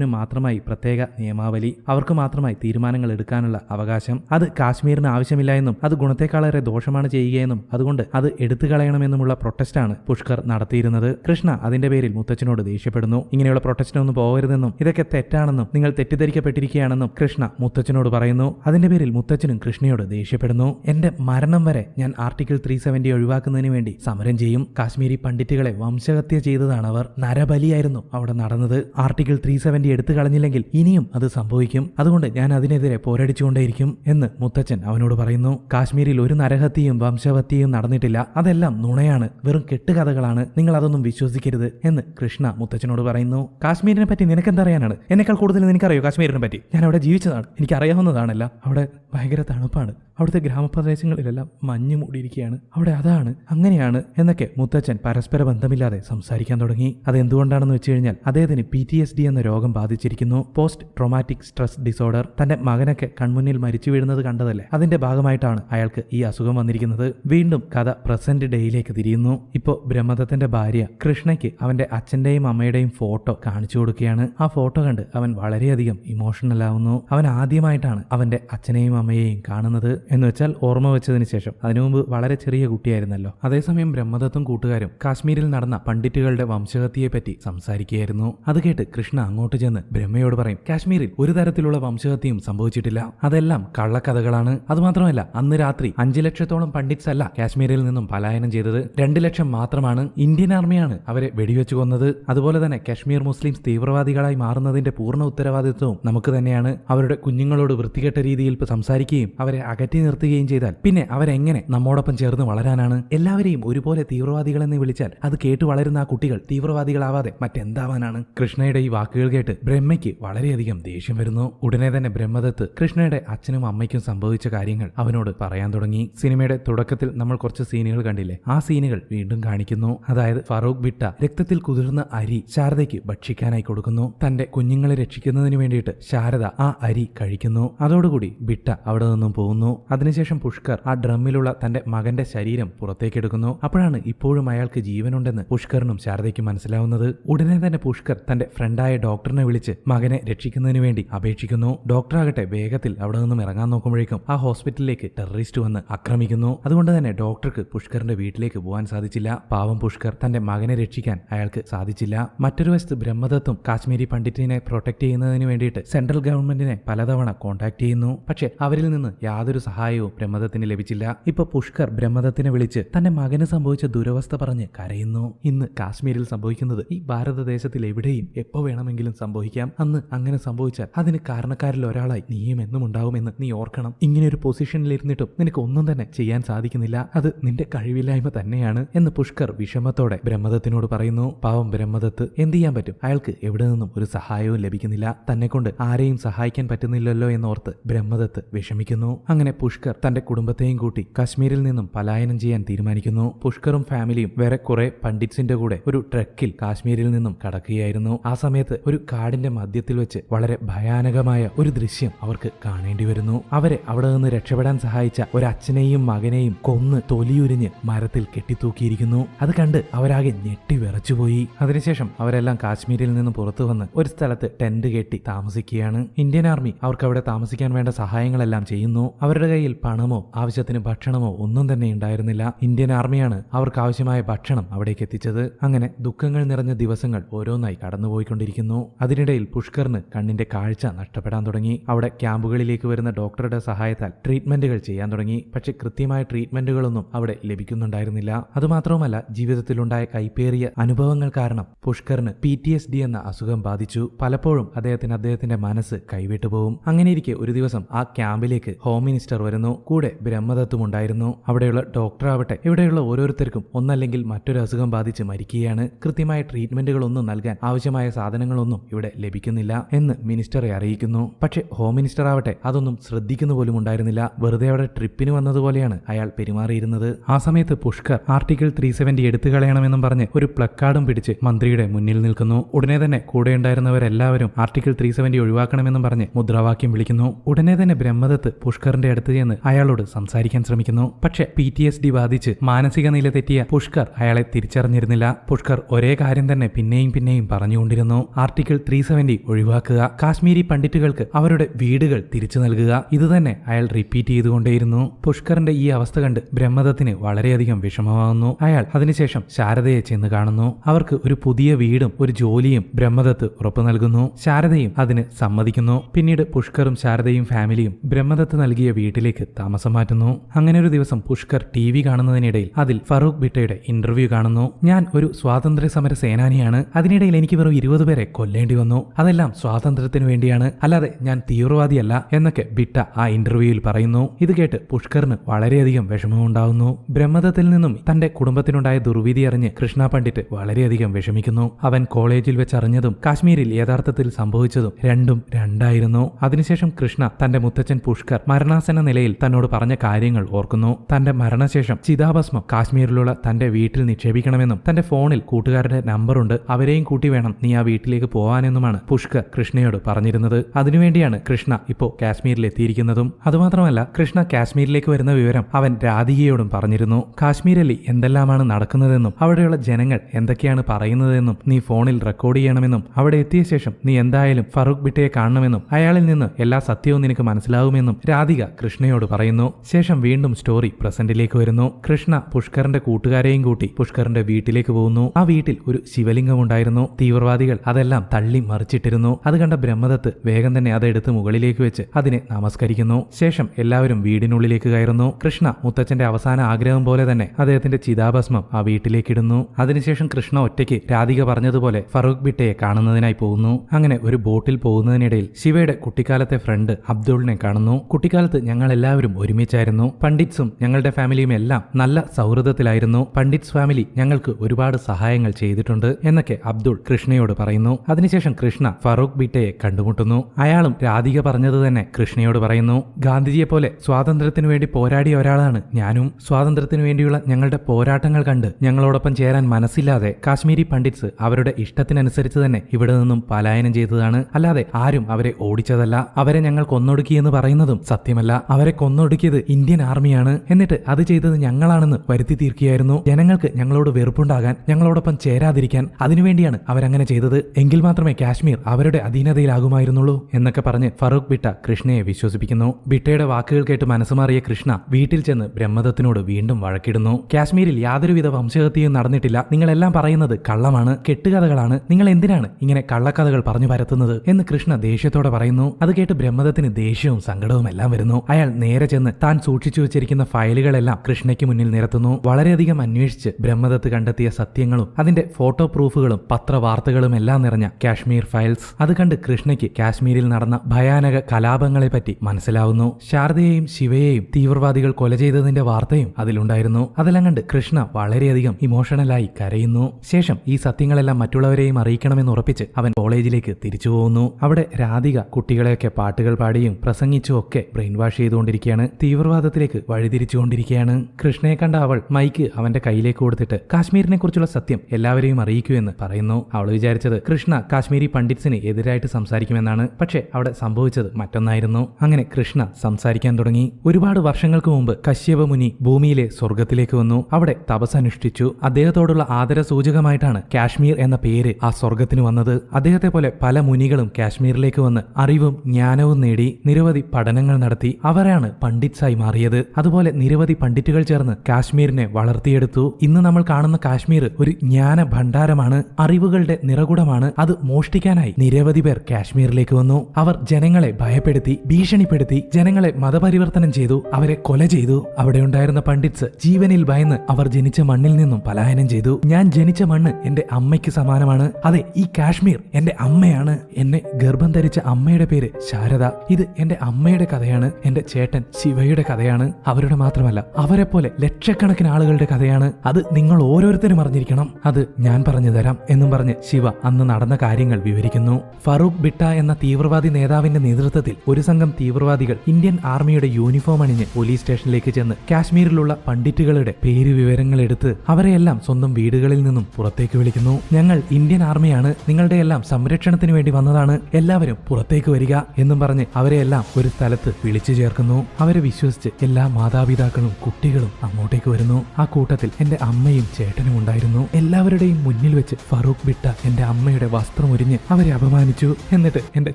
Speaker 1: കാശ്മീരിന് മാത്രമായി പ്രത്യേക നിയമാവലി അവർക്ക് മാത്രമായി തീരുമാനങ്ങൾ എടുക്കാനുള്ള അവകാശം. അത് കാശ്മീരിന് ആവശ്യമില്ല എന്നും അത് ഗുണത്തെക്കാളേറെ ദോഷമാണ് ചെയ്യുകയെന്നും അതുകൊണ്ട് അത് എടുത്തു കളയണമെന്നുമുള്ള പ്രൊട്ടസ്റ്റാണ് പുഷ്കർ നടത്തിയിരുന്നത്. കൃഷ്ണ അതിന്റെ പേരിൽ മുത്തച്ഛനോട് ദേഷ്യപ്പെടുന്നു. ഇങ്ങനെയുള്ള പ്രൊട്ടസ്റ്റിനൊന്നും പോകരുതെന്നും ഇതൊക്കെ തെറ്റാണെന്നും നിങ്ങൾ തെറ്റിദ്ധരിക്കപ്പെട്ടിരിക്കുകയാണെന്നും കൃഷ്ണ മുത്തച്ഛനോട് പറയുന്നു. അതിന്റെ പേരിൽ മുത്തച്ഛനും കൃഷ്ണയോട് ദേഷ്യപ്പെടുന്നു. എന്റെ മരണം വരെ ഞാൻ ആർട്ടിക്കിൾ ത്രീ സെവന്റി ഒഴിവാക്കുന്നതിന് വേണ്ടി സമരം ചെയ്യും. കാശ്മീരി പണ്ഡിറ്റുകളെ വംശഹത്യ ചെയ്തതാണ് അവർ നരബലിയായിരുന്നു അവിടെ നടന്നത്. ആർട്ടിക്കിൾ ത്രീ സെവന്റി എടുത്തു കളഞ്ഞില്ലെങ്കിൽ ഇനിയും അത് സംഭവിക്കും. അതുകൊണ്ട് ഞാൻ അതിനെതിരെ പോരടിച്ചുകൊണ്ടേയിരിക്കും എന്ന് മുത്തച്ഛൻ അവനോട് പറയുന്നു. കാശ്മീരിൽ ഒരു നരഹത്തിയും വംശവത്തിയും നടന്നിട്ടില്ല. അതെല്ലാം നുണയാണ്. വെറും കെട്ടുകഥകളാണ്. നിങ്ങൾ അതൊന്നും വിശ്വസിക്കരുത് എന്ന് കൃഷ്ണ മുത്തച്ഛനോട് പറയുന്നു. കാശ്മീരിനെ പറ്റി നിനക്കെന്തറിയാനാണ് എന്നെക്കാൾ കൂടുതൽ നിനക്കറിയോ കാശ്മീരിനെ പറ്റി? ഞാൻ അവിടെ ജീവിച്ചതാണ്. എനിക്ക് അറിയാവുന്നതാണല്ല അവിടെ ഭയങ്കര തണുപ്പാണ്. അവിടുത്തെ ഗ്രാമപ്രദേശങ്ങളിലെല്ലാം മഞ്ഞ് മൂടിയിരിക്കുകയാണ്. അവിടെ അതാണ് അങ്ങനെയാണ് എന്നൊക്കെ മുത്തച്ഛൻ പരസ്പര ബന്ധമില്ലാതെ സംസാരിക്കാൻ തുടങ്ങി. അത് എന്തുകൊണ്ടാണെന്ന് വെച്ച് കഴിഞ്ഞാൽ അദ്ദേഹത്തിന് പി ടി എസ് ഡി എന്ന രോഗം ബാധിച്ചിരിക്കുന്നു. പോസ്റ്റ് ട്രോമാറ്റിക് സ്ട്രെസ് ഡിസോർഡർ തന്റെ മകനൊക്കെ കൺമുന്നിൽ മരിച്ചു വീഴുന്നത് കണ്ടതല്ലേ? അതിന്റെ ഭാഗമായിട്ടാണ് അയാൾക്ക് ഈ അസുഖം വന്നിരിക്കുന്നത്. വീണ്ടും കഥ പ്രസന്റ് ഡേയിലേക്ക് തിരിയുന്നു. ഇപ്പോ ബ്രഹ്മദത്തിന്റെ ഭാര്യ കൃഷ്ണയ്ക്ക് അവന്റെ അച്ഛന്റെയും അമ്മയുടെയും ഫോട്ടോ കാണിച്ചു കൊടുക്കുകയാണ്. ആ ഫോട്ടോ കണ്ട് അവൻ വളരെയധികം ഇമോഷണൽ ആവുന്നു. അവൻ ആദ്യമായിട്ടാണ് അവന്റെ അച്ഛനെയും അമ്മയെയും കാണുന്നത്. എന്ന് വെച്ചാൽ ഓർമ്മ വെച്ചതിന് ശേഷം. അതിനു മുമ്പ് വളരെ ചെറിയ കുട്ടിയായിരുന്നല്ലോ. അതേസമയം ബ്രഹ്മദത്തും കൂട്ടുകാരും കാശ്മീരിൽ നടന്ന പണ്ഡിറ്റുകളുടെ വംശഹത്യയെപ്പറ്റി സംസാരിക്കുകയായിരുന്നു. അത് കേട്ട് കൃഷ്ണ അങ്ങോട്ട് ബ്രഹ്മയോട് പറയും. കാശ്മീരിൽ ഒരു തരത്തിലുള്ള വംശഹത്യയും സംഭവിച്ചിട്ടില്ല. അതെല്ലാം കള്ളക്കഥകളാണ്. അതുമാത്രമല്ല അന്ന് രാത്രി അഞ്ചു ലക്ഷത്തോളം പണ്ഡിറ്റ്സ് അല്ല കാശ്മീരിൽ നിന്നും പലായനം ചെയ്തത്. രണ്ട് ലക്ഷം മാത്രമാണ് ഇന്ത്യൻ ആർമിയാണ് അവരെ വെടിവെച്ചു കൊന്നത്. അതുപോലെ തന്നെ കാശ്മീർ മുസ്ലിംസ് തീവ്രവാദികളായി മാറുന്നതിന്റെ പൂർണ ഉത്തരവാദിത്വവും നമുക്ക് തന്നെയാണ്. അവരുടെ കുഞ്ഞുങ്ങളോട് വൃത്തികെട്ട രീതിയിൽ സംസാരിക്കുകയും അവരെ അകറ്റി നിർത്തുകയും ചെയ്താൽ പിന്നെ അവരെങ്ങനെ നമ്മോടൊപ്പം ചേർന്ന് വളരാനാണ്? എല്ലാവരെയും ഒരുപോലെ തീവ്രവാദികളെന്ന് വിളിച്ചാൽ അത് കേട്ടു വളരുന്ന ആ കുട്ടികൾ തീവ്രവാദികളാവാതെ മറ്റെന്താവാനാണ്? കൃഷ്ണയുടെ ഈ വാക്കുകൾ കേട്ട് ബ്രഹ്മയ്ക്ക് വളരെയധികം ദേഷ്യം വരുന്നു. ഉടനെ തന്നെ ബ്രഹ്മദത്ത് കൃഷ്ണയുടെ അച്ഛനും അമ്മയ്ക്കും സംഭവിച്ച കാര്യങ്ങൾ അവനോട് പറയാൻ തുടങ്ങി. സിനിമയുടെ തുടക്കത്തിൽ നമ്മൾ കുറച്ച് സീനുകൾ കണ്ടില്ലേ? ആ സീനുകൾ വീണ്ടും കാണിക്കുന്നു. അതായത് ഫറൂഖ് ബിട്ട രക്തത്തിൽ കുതിർന്ന അരി ശാരദയ്ക്ക് ഭക്ഷിക്കാനായി കൊടുക്കുന്നു. തന്റെ കുഞ്ഞുങ്ങളെ രക്ഷിക്കുന്നതിന് വേണ്ടിയിട്ട് ശാരദ ആ അരി കഴിക്കുന്നു. അതോടുകൂടി ബിട്ട അവിടെ നിന്നും പോകുന്നു. അതിനുശേഷം പുഷ്കർ ആ ഡ്രമ്മിലുള്ള തന്റെ മകന്റെ ശരീരം പുറത്തേക്കെടുക്കുന്നു അപ്പോഴാണ് ഇപ്പോഴും അയാൾക്ക് ജീവനുണ്ടെന്ന് പുഷ്കറിനും ശാരദയ്ക്കും മനസ്സിലാവുന്നത്. ഉടനെ തന്നെ പുഷ്കർ തന്റെ ഫ്രണ്ടായ ഡോക്ടറിനെ വിളിച്ച് മകനെ രക്ഷിക്കുന്നതിന് വേണ്ടി അപേക്ഷിക്കുന്നു. ഡോക്ടറാകട്ടെ വേഗത്തിൽ അവിടെ നിന്നും ഇറങ്ങാൻ നോക്കുമ്പോഴേക്കും ആ ഹോസ്പിറ്റലിലേക്ക് ടെററിസ്റ്റ് വന്ന് ആക്രമിക്കുന്നു. അതുകൊണ്ട് തന്നെ ഡോക്ടർക്ക് പുഷ്കറിന്റെ വീട്ടിലേക്ക് പോകാൻ സാധിച്ചില്ല. പാവം പുഷ്കർ തന്റെ മകനെ രക്ഷിക്കാൻ അയാൾക്ക് സാധിച്ചില്ല. മറ്റൊരു വശത്ത് ബ്രഹ്മദത്തും കാശ്മീരി പണ്ഡിറ്റിനെ പ്രൊട്ടക്ട് ചെയ്യുന്നതിന് വേണ്ടിയിട്ട് സെൻട്രൽ ഗവൺമെന്റിനെ പലതവണ കോൺടാക്ട് ചെയ്യുന്നു. പക്ഷെ അവരിൽ നിന്ന് യാതൊരു സഹായവും ബ്രഹ്മദത്തിന് ലഭിച്ചില്ല. ഇപ്പൊ പുഷ്കർ ബ്രഹ്മദത്തിനെ വിളിച്ച് തന്റെ മകന് സംഭവിച്ച ദുരവസ്ഥ പറഞ്ഞ് കരയുന്നു. ഇന്ന് കാശ്മീരിൽ സംഭവിക്കുന്നത് ഈ ഭാരതദേശത്തിൽ എവിടെയും എപ്പോ വേണമെങ്കിലും സംഭവിക്കാം. അന്ന് അങ്ങനെ സംഭവിച്ചാൽ അതിന് കാരണക്കാരിൽ ഒരാളായി നീയും എന്നും ഉണ്ടാവുമെന്ന് നീ ഓർക്കണം. ഇങ്ങനെ ഒരു പൊസിഷനിൽ ഇരുന്നിട്ടും നിനക്ക് ഒന്നും തന്നെ ചെയ്യാൻ സാധിക്കുന്നില്ല. അത് നിന്റെ കഴിവില്ലായ്മ തന്നെയാണ് എന്ന് പുഷ്കർ വിഷമത്തോടെ ബ്രഹ്മദത്തിനോട് പറയുന്നു. പാവം ബ്രഹ്മദത്ത് എന്ത് ചെയ്യാൻ പറ്റും? അയാൾക്ക് എവിടെ നിന്നും ഒരു സഹായവും ലഭിക്കുന്നില്ല. തന്നെക്കൊണ്ട് ആരെയും സഹായിക്കാൻ പറ്റുന്നില്ലല്ലോ എന്നോർത്ത് ബ്രഹ്മദത്ത് വിഷമിക്കുന്നു. അങ്ങനെ പുഷ്കർ തന്റെ കുടുംബത്തെയും കൂട്ടി കാശ്മീരിൽ നിന്നും പലായനം ചെയ്യാൻ തീരുമാനിക്കുന്നു. പുഷ്കറും ഫാമിലിയും വേറെ കുറെ പണ്ഡിറ്റ്സിന്റെ കൂടെ ഒരു ട്രക്കിൽ കാശ്മീരിൽ നിന്നും കടക്കുകയായിരുന്നു. ആ സമയത്ത് ഒരു കാടിന്റെ മധ്യത്തിൽ വെച്ച് വളരെ ഭയാനകമായ ഒരു ദൃശ്യം അവർക്ക് കാണേണ്ടി വരുന്നു. അവരെ അവിടെ നിന്ന് രക്ഷപ്പെടാൻ സഹായിച്ച ഒരു അച്ഛനെയും മകനെയും കൊന്ന് തൊലിയുരിഞ്ഞ് മരത്തിൽ കെട്ടിത്തൂക്കിയിരിക്കുന്നു. അത് കണ്ട് അവരാകെ ഞെട്ടി വിറച്ചുപോയി. അതിനുശേഷം അവരെല്ലാം കാശ്മീരിൽ നിന്ന് പുറത്തു വന്ന് ഒരു സ്ഥലത്ത് ടെന്റ് കെട്ടി താമസിക്കുകയാണ്. ഇന്ത്യൻ ആർമി അവർക്ക് അവിടെ താമസിക്കാൻ വേണ്ട സഹായങ്ങളെല്ലാം ചെയ്യുന്നു. അവരുടെ കയ്യിൽ പണമോ ആവശ്യത്തിന് ഭക്ഷണമോ ഒന്നും തന്നെ ഉണ്ടായിരുന്നില്ല. ഇന്ത്യൻ ആർമിയാണ് അവർക്ക് ആവശ്യമായ ഭക്ഷണം അവിടേക്ക് എത്തിച്ചത്. അങ്ങനെ ദുഃഖങ്ങൾ നിറഞ്ഞ ദിവസങ്ങൾ ഓരോന്നായി കടന്നുപോയിക്കൊണ്ടിരിക്കുന്നു. അതിനിടയിൽ പുഷ്കറിന് കണ്ണിന്റെ കാഴ്ച നഷ്ടപ്പെടാൻ തുടങ്ങി. അവിടെ ക്യാമ്പുകളിലേക്ക് വരുന്ന ഡോക്ടറുടെ സഹായത്താൽ ട്രീറ്റ്മെന്റുകൾ ചെയ്യാൻ തുടങ്ങി. പക്ഷെ കൃത്യമായ ട്രീറ്റ്മെന്റുകളൊന്നും അവിടെ ലഭിക്കുന്നുണ്ടായിരുന്നില്ല. അതുമാത്രവുമല്ല ജീവിതത്തിലുണ്ടായ കൈപ്പേറിയ അനുഭവങ്ങൾ കാരണം പുഷ്കറിന് പി ടി എസ് ഡി എന്ന അസുഖം ബാധിച്ചു. പലപ്പോഴും അദ്ദേഹത്തിന് അദ്ദേഹത്തിന്റെ മനസ്സ് കൈവിട്ടുപോകും അങ്ങനെയിരിക്കെ ഒരു ദിവസം ആ ക്യാമ്പിലേക്ക് ഹോം മിനിസ്റ്റർ വരുന്നു. കൂടെ ബ്രഹ്മദത്തും ഉണ്ടായിരുന്നു. അവിടെയുള്ള ഡോക്ടർ ആവട്ടെ ഇവിടെയുള്ള ഓരോരുത്തർക്കും ഒന്നല്ലെങ്കിൽ മറ്റൊരു അസുഖം ബാധിച്ച് മരിക്കുകയാണ്. കൃത്യമായ ട്രീറ്റ്മെന്റുകളൊന്നും നൽകാൻ ആവശ്യമായ സാധനങ്ങളൊന്നും ലഭിക്കുന്നില്ല എന്ന് മിനിസ്റ്ററെ അറിയിക്കുന്നു. പക്ഷേ ഹോം മിനിസ്റ്റർ ആവട്ടെ അതൊന്നും ശ്രദ്ധിക്കുന്നു പോലും ഉണ്ടായിരുന്നില്ല. വെറുതെ അവിടെ ട്രിപ്പിന് വന്നതുപോലെയാണ് അയാൾ പെരുമാറിയിരുന്നത്. ആ സമയത്ത് പുഷ്കർ ആർട്ടിക്കിൾ ത്രീ സെവന്റി എടുത്തു കളയണമെന്നും പറഞ്ഞ് ഒരു പ്ലക്കാർഡും പിടിച്ച് മന്ത്രിയുടെ മുന്നിൽ നിൽക്കുന്നു. ഉടനെ തന്നെ കൂടെ ഉണ്ടായിരുന്നവരെല്ലാവരും ആർട്ടിക്കിൾ ത്രീ സെവന്റി ഒഴിവാക്കണമെന്നും പറഞ്ഞ് മുദ്രാവാക്യം വിളിക്കുന്നു. ഉടനെ തന്നെ ബ്രഹ്മദത്ത് പുഷ്കറിന്റെ അടുത്ത് ചെന്ന് അയാളോട് സംസാരിക്കാൻ ശ്രമിക്കുന്നു. പക്ഷെ പി ടി എസ് ഡി ബാധിച്ച് മാനസിക നില തെറ്റിയ പുഷ്കർ അയാളെ തിരിച്ചറിഞ്ഞിരുന്നില്ല. പുഷ്കർ ഒരേ കാര്യം തന്നെ പിന്നെയും പിന്നെയും പറഞ്ഞുകൊണ്ടിരുന്നു. ആർട്ടിക്കിൾ ത്രീ സെവന്റി ഒഴിവാക്കുക. കാശ്മീരി പണ്ഡിറ്റുകൾക്ക് അവരുടെ വീടുകൾ തിരിച്ചു നൽകുക. ഇതുതന്നെ അയാൾ റിപ്പീറ്റ് ചെയ്തുകൊണ്ടേയിരുന്നു. പുഷ്കറിന്റെ ഈ അവസ്ഥ കണ്ട് ബ്രഹ്മദത്തിന് വളരെയധികം വിഷമമാകുന്നു. അയാൾ അതിനുശേഷം ശാരദയെ ചെന്ന് കാണുന്നു. അവർക്ക് ഒരു പുതിയ വീടും ഒരു ജോലിയും ബ്രഹ്മദത്ത് ഉറപ്പു നൽകുന്നു. ശാരദയും അതിന് സമ്മതിക്കുന്നു. പിന്നീട് പുഷ്കറും ശാരദയും ഫാമിലിയും ബ്രഹ്മദത്ത് നൽകിയ വീട്ടിലേക്ക് താമസം മാറ്റുന്നു. അങ്ങനെ ഒരു ദിവസം പുഷ്കർ ടി വി കാണുന്നതിനിടയിൽ അതിൽ ഫറൂഖ് ബിട്ടയുടെ ഇന്റർവ്യൂ കാണുന്നു. ഞാൻ ഒരു സ്വാതന്ത്ര്യ സമര സേനാനിയാണ്. അതിനിടയിൽ എനിക്ക് വെറും ഇരുപത് പേരെ കൊല്ലേണ്ടി വന്നു. അതെല്ലാം സ്വാതന്ത്ര്യത്തിന് വേണ്ടിയാണ്. അല്ലാതെ ഞാൻ തീവ്രവാദിയല്ല എന്നൊക്കെ ബിട്ട ആ ഇന്റർവ്യൂവിൽ പറയുന്നു. ഇത് കേട്ട് പുഷ്കറിന് വളരെയധികം വിഷമമുണ്ടാകുന്നു ബ്രഹ്മദത്തിൽ നിന്നും തന്റെ കുടുംബത്തിനുണ്ടായ ദുർവിധി അറിഞ്ഞ് കൃഷ്ണ പണ്ഡിറ്റ് വളരെയധികം വിഷമിക്കുന്നു. അവൻ കോളേജിൽ വെച്ചറിഞ്ഞതും കാശ്മീരിൽ യഥാർത്ഥത്തിൽ സംഭവിച്ചതും രണ്ടും രണ്ടായിരുന്നു. അതിനുശേഷം കൃഷ്ണ തന്റെ മുത്തച്ഛൻ പുഷ്കർ മരണാസന നിലയിൽ തന്നോട് പറഞ്ഞ കാര്യങ്ങൾ ഓർക്കുന്നു. തന്റെ മരണശേഷം ചിതാഭസ്മം കാശ്മീരിലുള്ള തന്റെ വീട്ടിൽ നിക്ഷേപിക്കണമെന്നും തന്റെ ഫോണിൽ കൂട്ടുകാരുടെ നമ്പറുണ്ട്. അവരെയും കൂട്ടി വേണം നീ ആ വീട്ടിലേക്ക് പോവാനെന്നുമാണ് പുഷ്കർ കൃഷ്ണയോട് പറഞ്ഞിരുന്നത്. അതിനുവേണ്ടിയാണ് കൃഷ്ണ ഇപ്പോ കാശ്മീരിൽ എത്തിയിരിക്കുന്നതും അതുമാത്രമല്ല കൃഷ്ണ കാശ്മീരിലേക്ക് വരുന്ന വിവരം അവൻ രാധികയോടും പറഞ്ഞിരുന്നു. കാശ്മീരിൽ എന്തെല്ലാമാണ് നടക്കുന്നതെന്നും അവിടെയുള്ള ജനങ്ങൾ എന്തൊക്കെയാണ് പറയുന്നതെന്നും നീ ഫോണിൽ റെക്കോർഡ് ചെയ്യണമെന്നും അവിടെ എത്തിയ ശേഷം നീ എന്തായാലും ഫറൂഖ് ബിട്ടയെ കാണണമെന്നും അയാളിൽ നിന്ന് എല്ലാ സത്യവും നിനക്ക് മനസ്സിലാവുമെന്നും രാധിക കൃഷ്ണയോട് പറയുന്നു. ശേഷം വീണ്ടും സ്റ്റോറി പ്രസന്റിലേക്ക് വരുന്നു. കൃഷ്ണ പുഷ്കറിന്റെ കൂട്ടുകാരെയും കൂട്ടി പുഷ്കറിന്റെ വീട്ടിലേക്ക് പോകുന്നു. ആ വീട്ടിൽ ഒരു ശിവലിംഗം ഉണ്ടായിരുന്നു. തീവ്രവാദികൾ അതെല്ലാം തള്ളി മറിച്ചിട്ടിരുന്നു. അത് കണ്ട ബ്രഹ്മദത്ത് വേഗം തന്നെ അതെടുത്ത് മുകളിലേക്ക് വെച്ച് അതിനെ നമസ്കരിക്കുന്നു. ശേഷം എല്ലാവരും വീടിനുള്ളിലേക്ക് കയറുന്നു. കൃഷ്ണ മുത്തച്ഛന്റെ അവസാന ആഗ്രഹം പോലെ തന്നെ അദ്ദേഹത്തിന്റെ ചിതാഭസ്മം ആ വീട്ടിലേക്കിടുന്നു അതിനുശേഷം കൃഷ്ണ ഒറ്റയ്ക്ക് രാധിക പറഞ്ഞതുപോലെ ഫറൂഖ് ബിട്ടയെ കാണുന്നതിനായി പോകുന്നു. അങ്ങനെ ഒരു ബോട്ടിൽ പോകുന്നതിനിടയിൽ ശിവയുടെ കുട്ടിക്കാലത്തെ ഫ്രണ്ട് അബ്ദുളിനെ കാണുന്നു. കുട്ടിക്കാലത്ത് ഞങ്ങൾ എല്ലാവരും ഒരുമിച്ചായിരുന്നു. പണ്ഡിറ്റ്സും ഞങ്ങളുടെ ഫാമിലിയും എല്ലാം നല്ല സൗഹൃദത്തിലായിരുന്നു. പണ്ഡിറ്റ്സ് ഫാമിലി ഞങ്ങൾക്ക് ഒരുപാട് സഹായങ്ങൾ ചെയ്തിട്ടുണ്ട് എന്നൊക്കെ അബ്ദുൾ കൃഷ്ണയോട് പറയുന്നു. അതിനുശേഷം കൃഷ്ണ ഫറൂഖ് ബിട്ടയെ കണ്ടുമുട്ടുന്നു. അയാളും രാധിക പറഞ്ഞത് തന്നെ കൃഷ്ണയോട് പറയുന്നു ഗാന്ധിജിയെ പോലെ സ്വാതന്ത്ര്യത്തിനു വേണ്ടി പോരാടിയ ഒരാളാണ് ഞാനും. സ്വാതന്ത്ര്യത്തിനു വേണ്ടിയുള്ള ഞങ്ങളുടെ പോരാട്ടങ്ങൾ കണ്ട് ഞങ്ങളോടൊപ്പം ചേരാൻ മനസ്സില്ലാതെ കാശ്മീരി പണ്ഡിറ്റ്സ് അവരുടെ ഇഷ്ടത്തിനനുസരിച്ച് തന്നെ ഇവിടെ നിന്നും പലായനം ചെയ്തതാണ്. അല്ലാതെ ആരും അവരെ ഓടിച്ചതല്ല. അവരെ ഞങ്ങൾ കൊന്നൊടുക്കിയെന്ന് പറയുന്നതും സത്യമല്ല. അവരെ കൊന്നൊടുക്കിയത് ഇന്ത്യൻ ആർമിയാണ്. എന്നിട്ട് അത് ചെയ്തത് ഞങ്ങളാണെന്ന് വരുത്തി തീർക്കുകയായിരുന്നു. ജനങ്ങൾക്ക് ഞങ്ങളോട് വെറുപ്പുണ്ടാകാൻ ഞങ്ങളോടൊപ്പം ചേരാതിരിക്കാൻ അതിനുവേണ്ടിയാണ് അവരങ്ങനെ ചെയ്തത്. എങ്കിൽ മാത്രമേ കാശ്മീർ അവരുടെ അധീനതയിലാകുമായിരുന്നുള്ളൂ എന്നൊക്കെ പറഞ്ഞ് ഫറൂഖ് ബിട്ട കൃഷ്ണയെ വിശ്വസിപ്പിക്കുന്നു. ബിട്ടയുടെ വാക്കുകൾ കേട്ട് മനസ്സുമാറിയ കൃഷ്ണ വീട്ടിൽ ചെന്ന് ബ്രഹ്മദത്തിനോട് വീണ്ടും വഴക്കിടുന്നു. കാശ്മീരിൽ യാതൊരുവിധ വംശഹത്യയും നടന്നിട്ടില്ല. നിങ്ങളെല്ലാം പറയുന്നത് കള്ളമാണ് കെട്ടുകഥകളാണ്. നിങ്ങൾ എന്തിനാണ് ഇങ്ങനെ കള്ളക്കഥകൾ പറഞ്ഞു പരത്തുന്നത് എന്ന് കൃഷ്ണ ദേഷ്യത്തോടെ പറയുന്നു. അത് കേട്ട് ബ്രഹ്മദത്തിന് ദേഷ്യവും സങ്കടവും എല്ലാം വരുന്നു. അയാൾ നേരെ ചെന്ന് താൻ സൂക്ഷിച്ചു വെച്ചിരിക്കുന്ന ഫയലുകളെല്ലാം കൃഷ്ണയ്ക്ക് മുന്നിൽ നിരത്തുന്നു. വളരെയധികം അന്വേഷിച്ച് ബ്രഹ്മദത്ത് കണ്ടെത്തിയ സത്യങ്ങളും അതിന്റെ ഫോട്ടോ പ്രൂഫുകളും പത്രവാർത്തകളും എല്ലാം നിറഞ്ഞ കാശ്മീർ ഫയൽസ്. അത് കണ്ട് കൃഷ്ണയ്ക്ക് കാശ്മീരിൽ നടന്ന ഭയാനക കലാപങ്ങളെപ്പറ്റി മനസ്സിലാവുന്നു. ശാരദയെയും ശിവയെയും തീവ്രവാദികൾ കൊല ചെയ്തതിന്റെ വാർത്തയും അതിലുണ്ടായിരുന്നു. അതെല്ലാം കണ്ട് കൃഷ്ണ വളരെയധികം ഇമോഷണലായി കരയുന്നു. ശേഷം ഈ സത്യങ്ങളെല്ലാം മറ്റുള്ളവരെയും അറിയിക്കണമെന്ന് ഉറപ്പിച്ച് അവൻ കോളേജിലേക്ക് തിരിച്ചു പോകുന്നു അവിടെ രാധിക കുട്ടികളെയൊക്കെ പാട്ടുകൾ പാടിയും പ്രസംഗിച്ചും ഒക്കെ ബ്രെയിൻ വാഷ് ചെയ്തുകൊണ്ടിരിക്കുകയാണ് തീവ്രവാദത്തിലേക്ക് വഴിതിരിച്ചുകൊണ്ടിരിക്കുകയാണ് കൃഷ്ണയെ കണ്ട അവൾ മൈക്ക് അവന്റെ കയ്യിലേക്ക് കൊടുത്തിട്ട് കാശ്മീരിനെ കുറിച്ചുള്ള സത്യം എല്ലാവരെയും അറിയിക്കൂ എന്ന് പറയുന്നു. അവൾ വിചാരിച്ചത് കൃഷ്ണ കാശ്മീരി പണ്ഡിറ്റ്സിന് എതിരായിട്ട് സംസാരിക്കുമെന്നാണ് പക്ഷേ അവിടെ സംഭവിച്ചത് മറ്റൊന്നായിരുന്നു. അങ്ങനെ കൃഷ്ണ സംസാരിക്കാൻ തുടങ്ങി. ഒരുപാട് വർഷങ്ങൾക്ക് മുമ്പ് കശ്യപ മുനി ഭൂമിയിലെ സ്വർഗത്തിലേക്ക് വന്നു. അവിടെ തപസ് അനുഷ്ഠിച്ചു. അദ്ദേഹത്തോടുള്ള ആദര സൂചകമായിട്ടാണ് കാശ്മീർ എന്ന പേര് ആ സ്വർഗത്തിന് വന്നത്. അദ്ദേഹത്തെ പോലെ പല മുനികളും കാശ്മീരിലേക്ക് വന്ന് അറിവും ജ്ഞാനവും നേടി നിരവധി പഠനങ്ങൾ നടത്തി. അവരാണ് പണ്ഡിറ്റ്സായി മാറിയത്. അതുപോലെ നിരവധി പണ്ഡിറ്റുകൾ ചേർന്ന് കാശ്മീരിനെ വളർത്തിയെടുത്തു. ഇന്ന് നമ്മൾ കാണുന്ന കാശ്മീർ ഒരു ജ്ഞാന ഭണ്ഡാരമാണ് അറിവുകളുടെ നിറകുടമാണ്. അത് മോഷ്ടിക്കാനായി നിരവധി പേർ കാശ്മീരിലേക്ക് വന്നു. അവർ ജനങ്ങളെ ഭയപ്പെടുത്തി ഭീഷണിപ്പെടുത്തി ജനങ്ങളെ മതപരിവർത്തനം ചെയ്തു അവരെ കൊല ചെയ്തു. അവിടെ ഉണ്ടായിരുന്ന പണ്ഡിറ്റ്സ് ജീവനിൽ ഭയന്ന് അവർ ജനിച്ച മണ്ണിൽ നിന്നും പലായനം ചെയ്തു. ഞാൻ ജനിച്ച മണ്ണ് എന്റെ അമ്മയ്ക്ക് സമാനമാണ്. അതെ ഈ കാശ്മീർ എന്റെ അമ്മയാണ്. എന്നെ ഗർഭം ധരിച്ച അമ്മയുടെ പേര് ശാരദ. ഇത് എന്റെ അമ്മയുടെ കഥയാണ്. എന്റെ ചേട്ടൻ ശിവയുടെ കഥയാണ്. അവരുടെ മാത്രമല്ല അവരെ പോലെ ലക്ഷക്കണക്കിന് ആളുകളുടെ കഥയാണ്. അത് നിങ്ങൾ ഓരോരുത്തരും അറിഞ്ഞിരിക്കണം. അത് ഞാൻ പറഞ്ഞു തരാം എന്നും പറഞ്ഞ് ശിവ അന്ന് നടന്ന കാര്യങ്ങൾ വിവരിക്കുന്നു. ഫറൂഖ് ബിട്ട എന്ന തീവ്രവാദി നേതാവിന്റെ നേതൃത്വത്തിൽ ഒരു സംഘം തീവ്രവാദികൾ ഇന്ത്യൻ ആർമിയുടെ യൂണിഫോം അണിഞ്ഞ് പോലീസ് സ്റ്റേഷനിലേക്ക് ചെന്ന് കാശ്മീരിലുള്ള പണ്ഡിറ്റുകളുടെ പേര് വിവരങ്ങൾ എടുത്ത് അവരെയെല്ലാം സ്വന്തം വീടുകളിൽ നിന്നും പുറത്തേക്ക് വിളിക്കുന്നു. ഞങ്ങൾ ഇന്ത്യൻ ആർമിയാണ് നിങ്ങളുടെ എല്ലാം സംരക്ഷണത്തിന് വേണ്ടി വന്നതാണ് എല്ലാവരും പുറത്തേക്ക് വരിക എന്നും പറഞ്ഞ് അവരെയെല്ലാം ഒരു സ്ഥലത്ത് വിളിച്ചു ചേർക്കുന്നു. അവരെ വിശ്വസിച്ച് എല്ലാ മാതാപിതാക്കളും കുട്ടികളും അങ്ങോട്ടേക്ക് വരുന്നു. ആ കൂട്ടത്തിൽ എന്റെ അമ്മയും ചേട്ടനും ഉണ്ടായിരുന്നു. എല്ലാവരുടെയും മുന്നിൽ വെച്ച് ഫറൂഖ് ബിട്ട എന്റെ അമ്മയുടെ വസ്ത്രം ചൊരിഞ്ഞ് അവരെ അപമാനിച്ചു. എന്നിട്ട് എന്റെ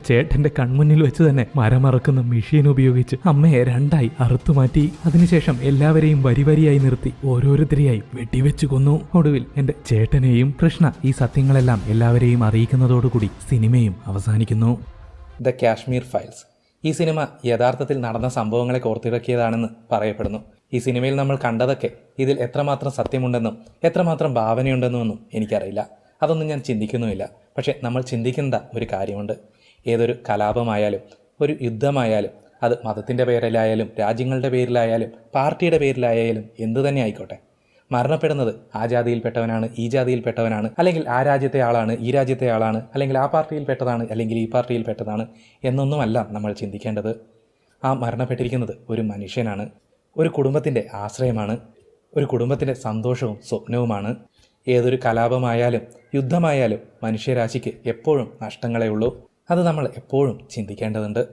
Speaker 1: ചേട്ടന്റെ കൺമുന്നിൽ വെച്ച് തന്നെ മരമറക്കുന്ന മെഷീൻ ഉപയോഗിച്ച് അമ്മയെ രണ്ടായി അറുത്തു മാറ്റി. അതിനുശേഷം എല്ലാവരെയും വരിവരിയായി നിർത്തി ഓരോരുത്തരെയായി വെടിവെച്ചു കൊന്നു. ഒടുവിൽ എന്റെ ചേട്ടനെയും കൃഷ്ണ ഈ സത്യങ്ങളെല്ലാം എല്ലാവരെയും അറിയിക്കുന്നതോടുകൂടി സിനിമയും അവസാനിക്കുന്നു. ദ കാശ്മീർ ഫയൽസ് ഈ സിനിമ യഥാർത്ഥത്തിൽ നടന്ന സംഭവങ്ങളെ കോർത്തിണക്കിയതാണെന്ന് പറയപ്പെടുന്നു. ഈ സിനിമയിൽ നമ്മൾ കണ്ടതൊക്കെ ഇതിൽ എത്രമാത്രം സത്യമുണ്ടെന്നും എത്രമാത്രം ഭാവനയുണ്ടെന്നും ഒന്നും എനിക്കറിയില്ല. അതൊന്നും ഞാൻ ചിന്തിക്കുന്നുമില്ല. പക്ഷേ നമ്മൾ ചിന്തിക്കേണ്ട ഒരു കാര്യമുണ്ട്. ഏതൊരു കലാപമായാലും ഒരു യുദ്ധമായാലും അത് മതത്തിന്റെ പേരിലായാലും രാജ്യങ്ങളുടെ പേരിലായാലും പാർട്ടിയുടെ പേരിലായാലും എന്തു തന്നെ ആയിക്കോട്ടെ. മരണപ്പെടുന്നത് ആ ജാതിയിൽപ്പെട്ടവനാണ് ഈ ജാതിയിൽപ്പെട്ടവനാണ് അല്ലെങ്കിൽ ആ രാജ്യത്തെ ആളാണ് ഈ രാജ്യത്തെ ആളാണ് അല്ലെങ്കിൽ ആ പാർട്ടിയിൽപ്പെട്ടതാണ് അല്ലെങ്കിൽ ഈ പാർട്ടിയിൽപ്പെട്ടതാണ് എന്നൊന്നുമല്ല നമ്മൾ ചിന്തിക്കേണ്ടത്. ആ മരണപ്പെട്ടിരിക്കുന്നത് ഒരു മനുഷ്യനാണ് ഒരു കുടുംബത്തിന്റെ ആശ്രയമാണ് ഒരു കുടുംബത്തിന്റെ സന്തോഷവും സ്വപ്നവുമാണ്. ഏതൊരു കലാപമായാലും യുദ്ധമായാലും മനുഷ്യരാശിക്ക് എപ്പോഴും നഷ്ടങ്ങളേ ഉള്ളൂ. അത് നമ്മൾ എപ്പോഴും ചിന്തിക്കേണ്ടതുണ്ട്.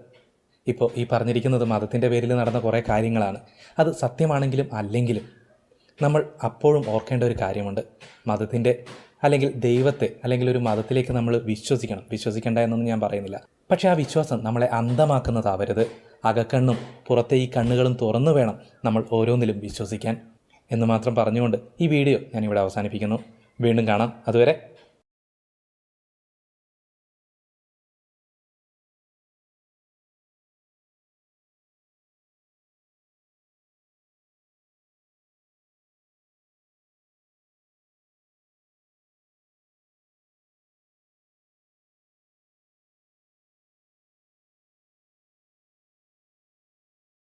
Speaker 1: ഇപ്പോൾ ഈ പറഞ്ഞിരിക്കുന്നത് മതത്തിന്റെ പേരിൽ നടന്ന കുറേ കാര്യങ്ങളാണ്. അത് സത്യമാണെങ്കിലും അല്ലെങ്കിലും നമ്മൾ അപ്പോഴും ഓർക്കേണ്ട ഒരു കാര്യമുണ്ട്. മതത്തിന്റെ അല്ലെങ്കിൽ ദൈവത്തെ അല്ലെങ്കിൽ ഒരു മതത്തിലേക്ക് നമ്മൾ വിശ്വസിക്കണം. വിശ്വസിക്കേണ്ട എന്നൊന്നും ഞാൻ പറയുന്നില്ല. പക്ഷേ ആ വിശ്വാസം നമ്മളെ അന്ധമാക്കുന്നതാവരുത് അകക്കണ്ണും പുറത്തെ ഈ കണ്ണുകളും തുറന്നു വേണം നമ്മൾ ഓരോന്നിലും വിശ്വസിക്കാൻ. എന്ന് മാത്രം പറഞ്ഞുകൊണ്ട് ഈ വീഡിയോ ഞാനിവിടെ അവസാനിപ്പിക്കുന്നു. വീണ്ടും കാണാം. അതുവരെ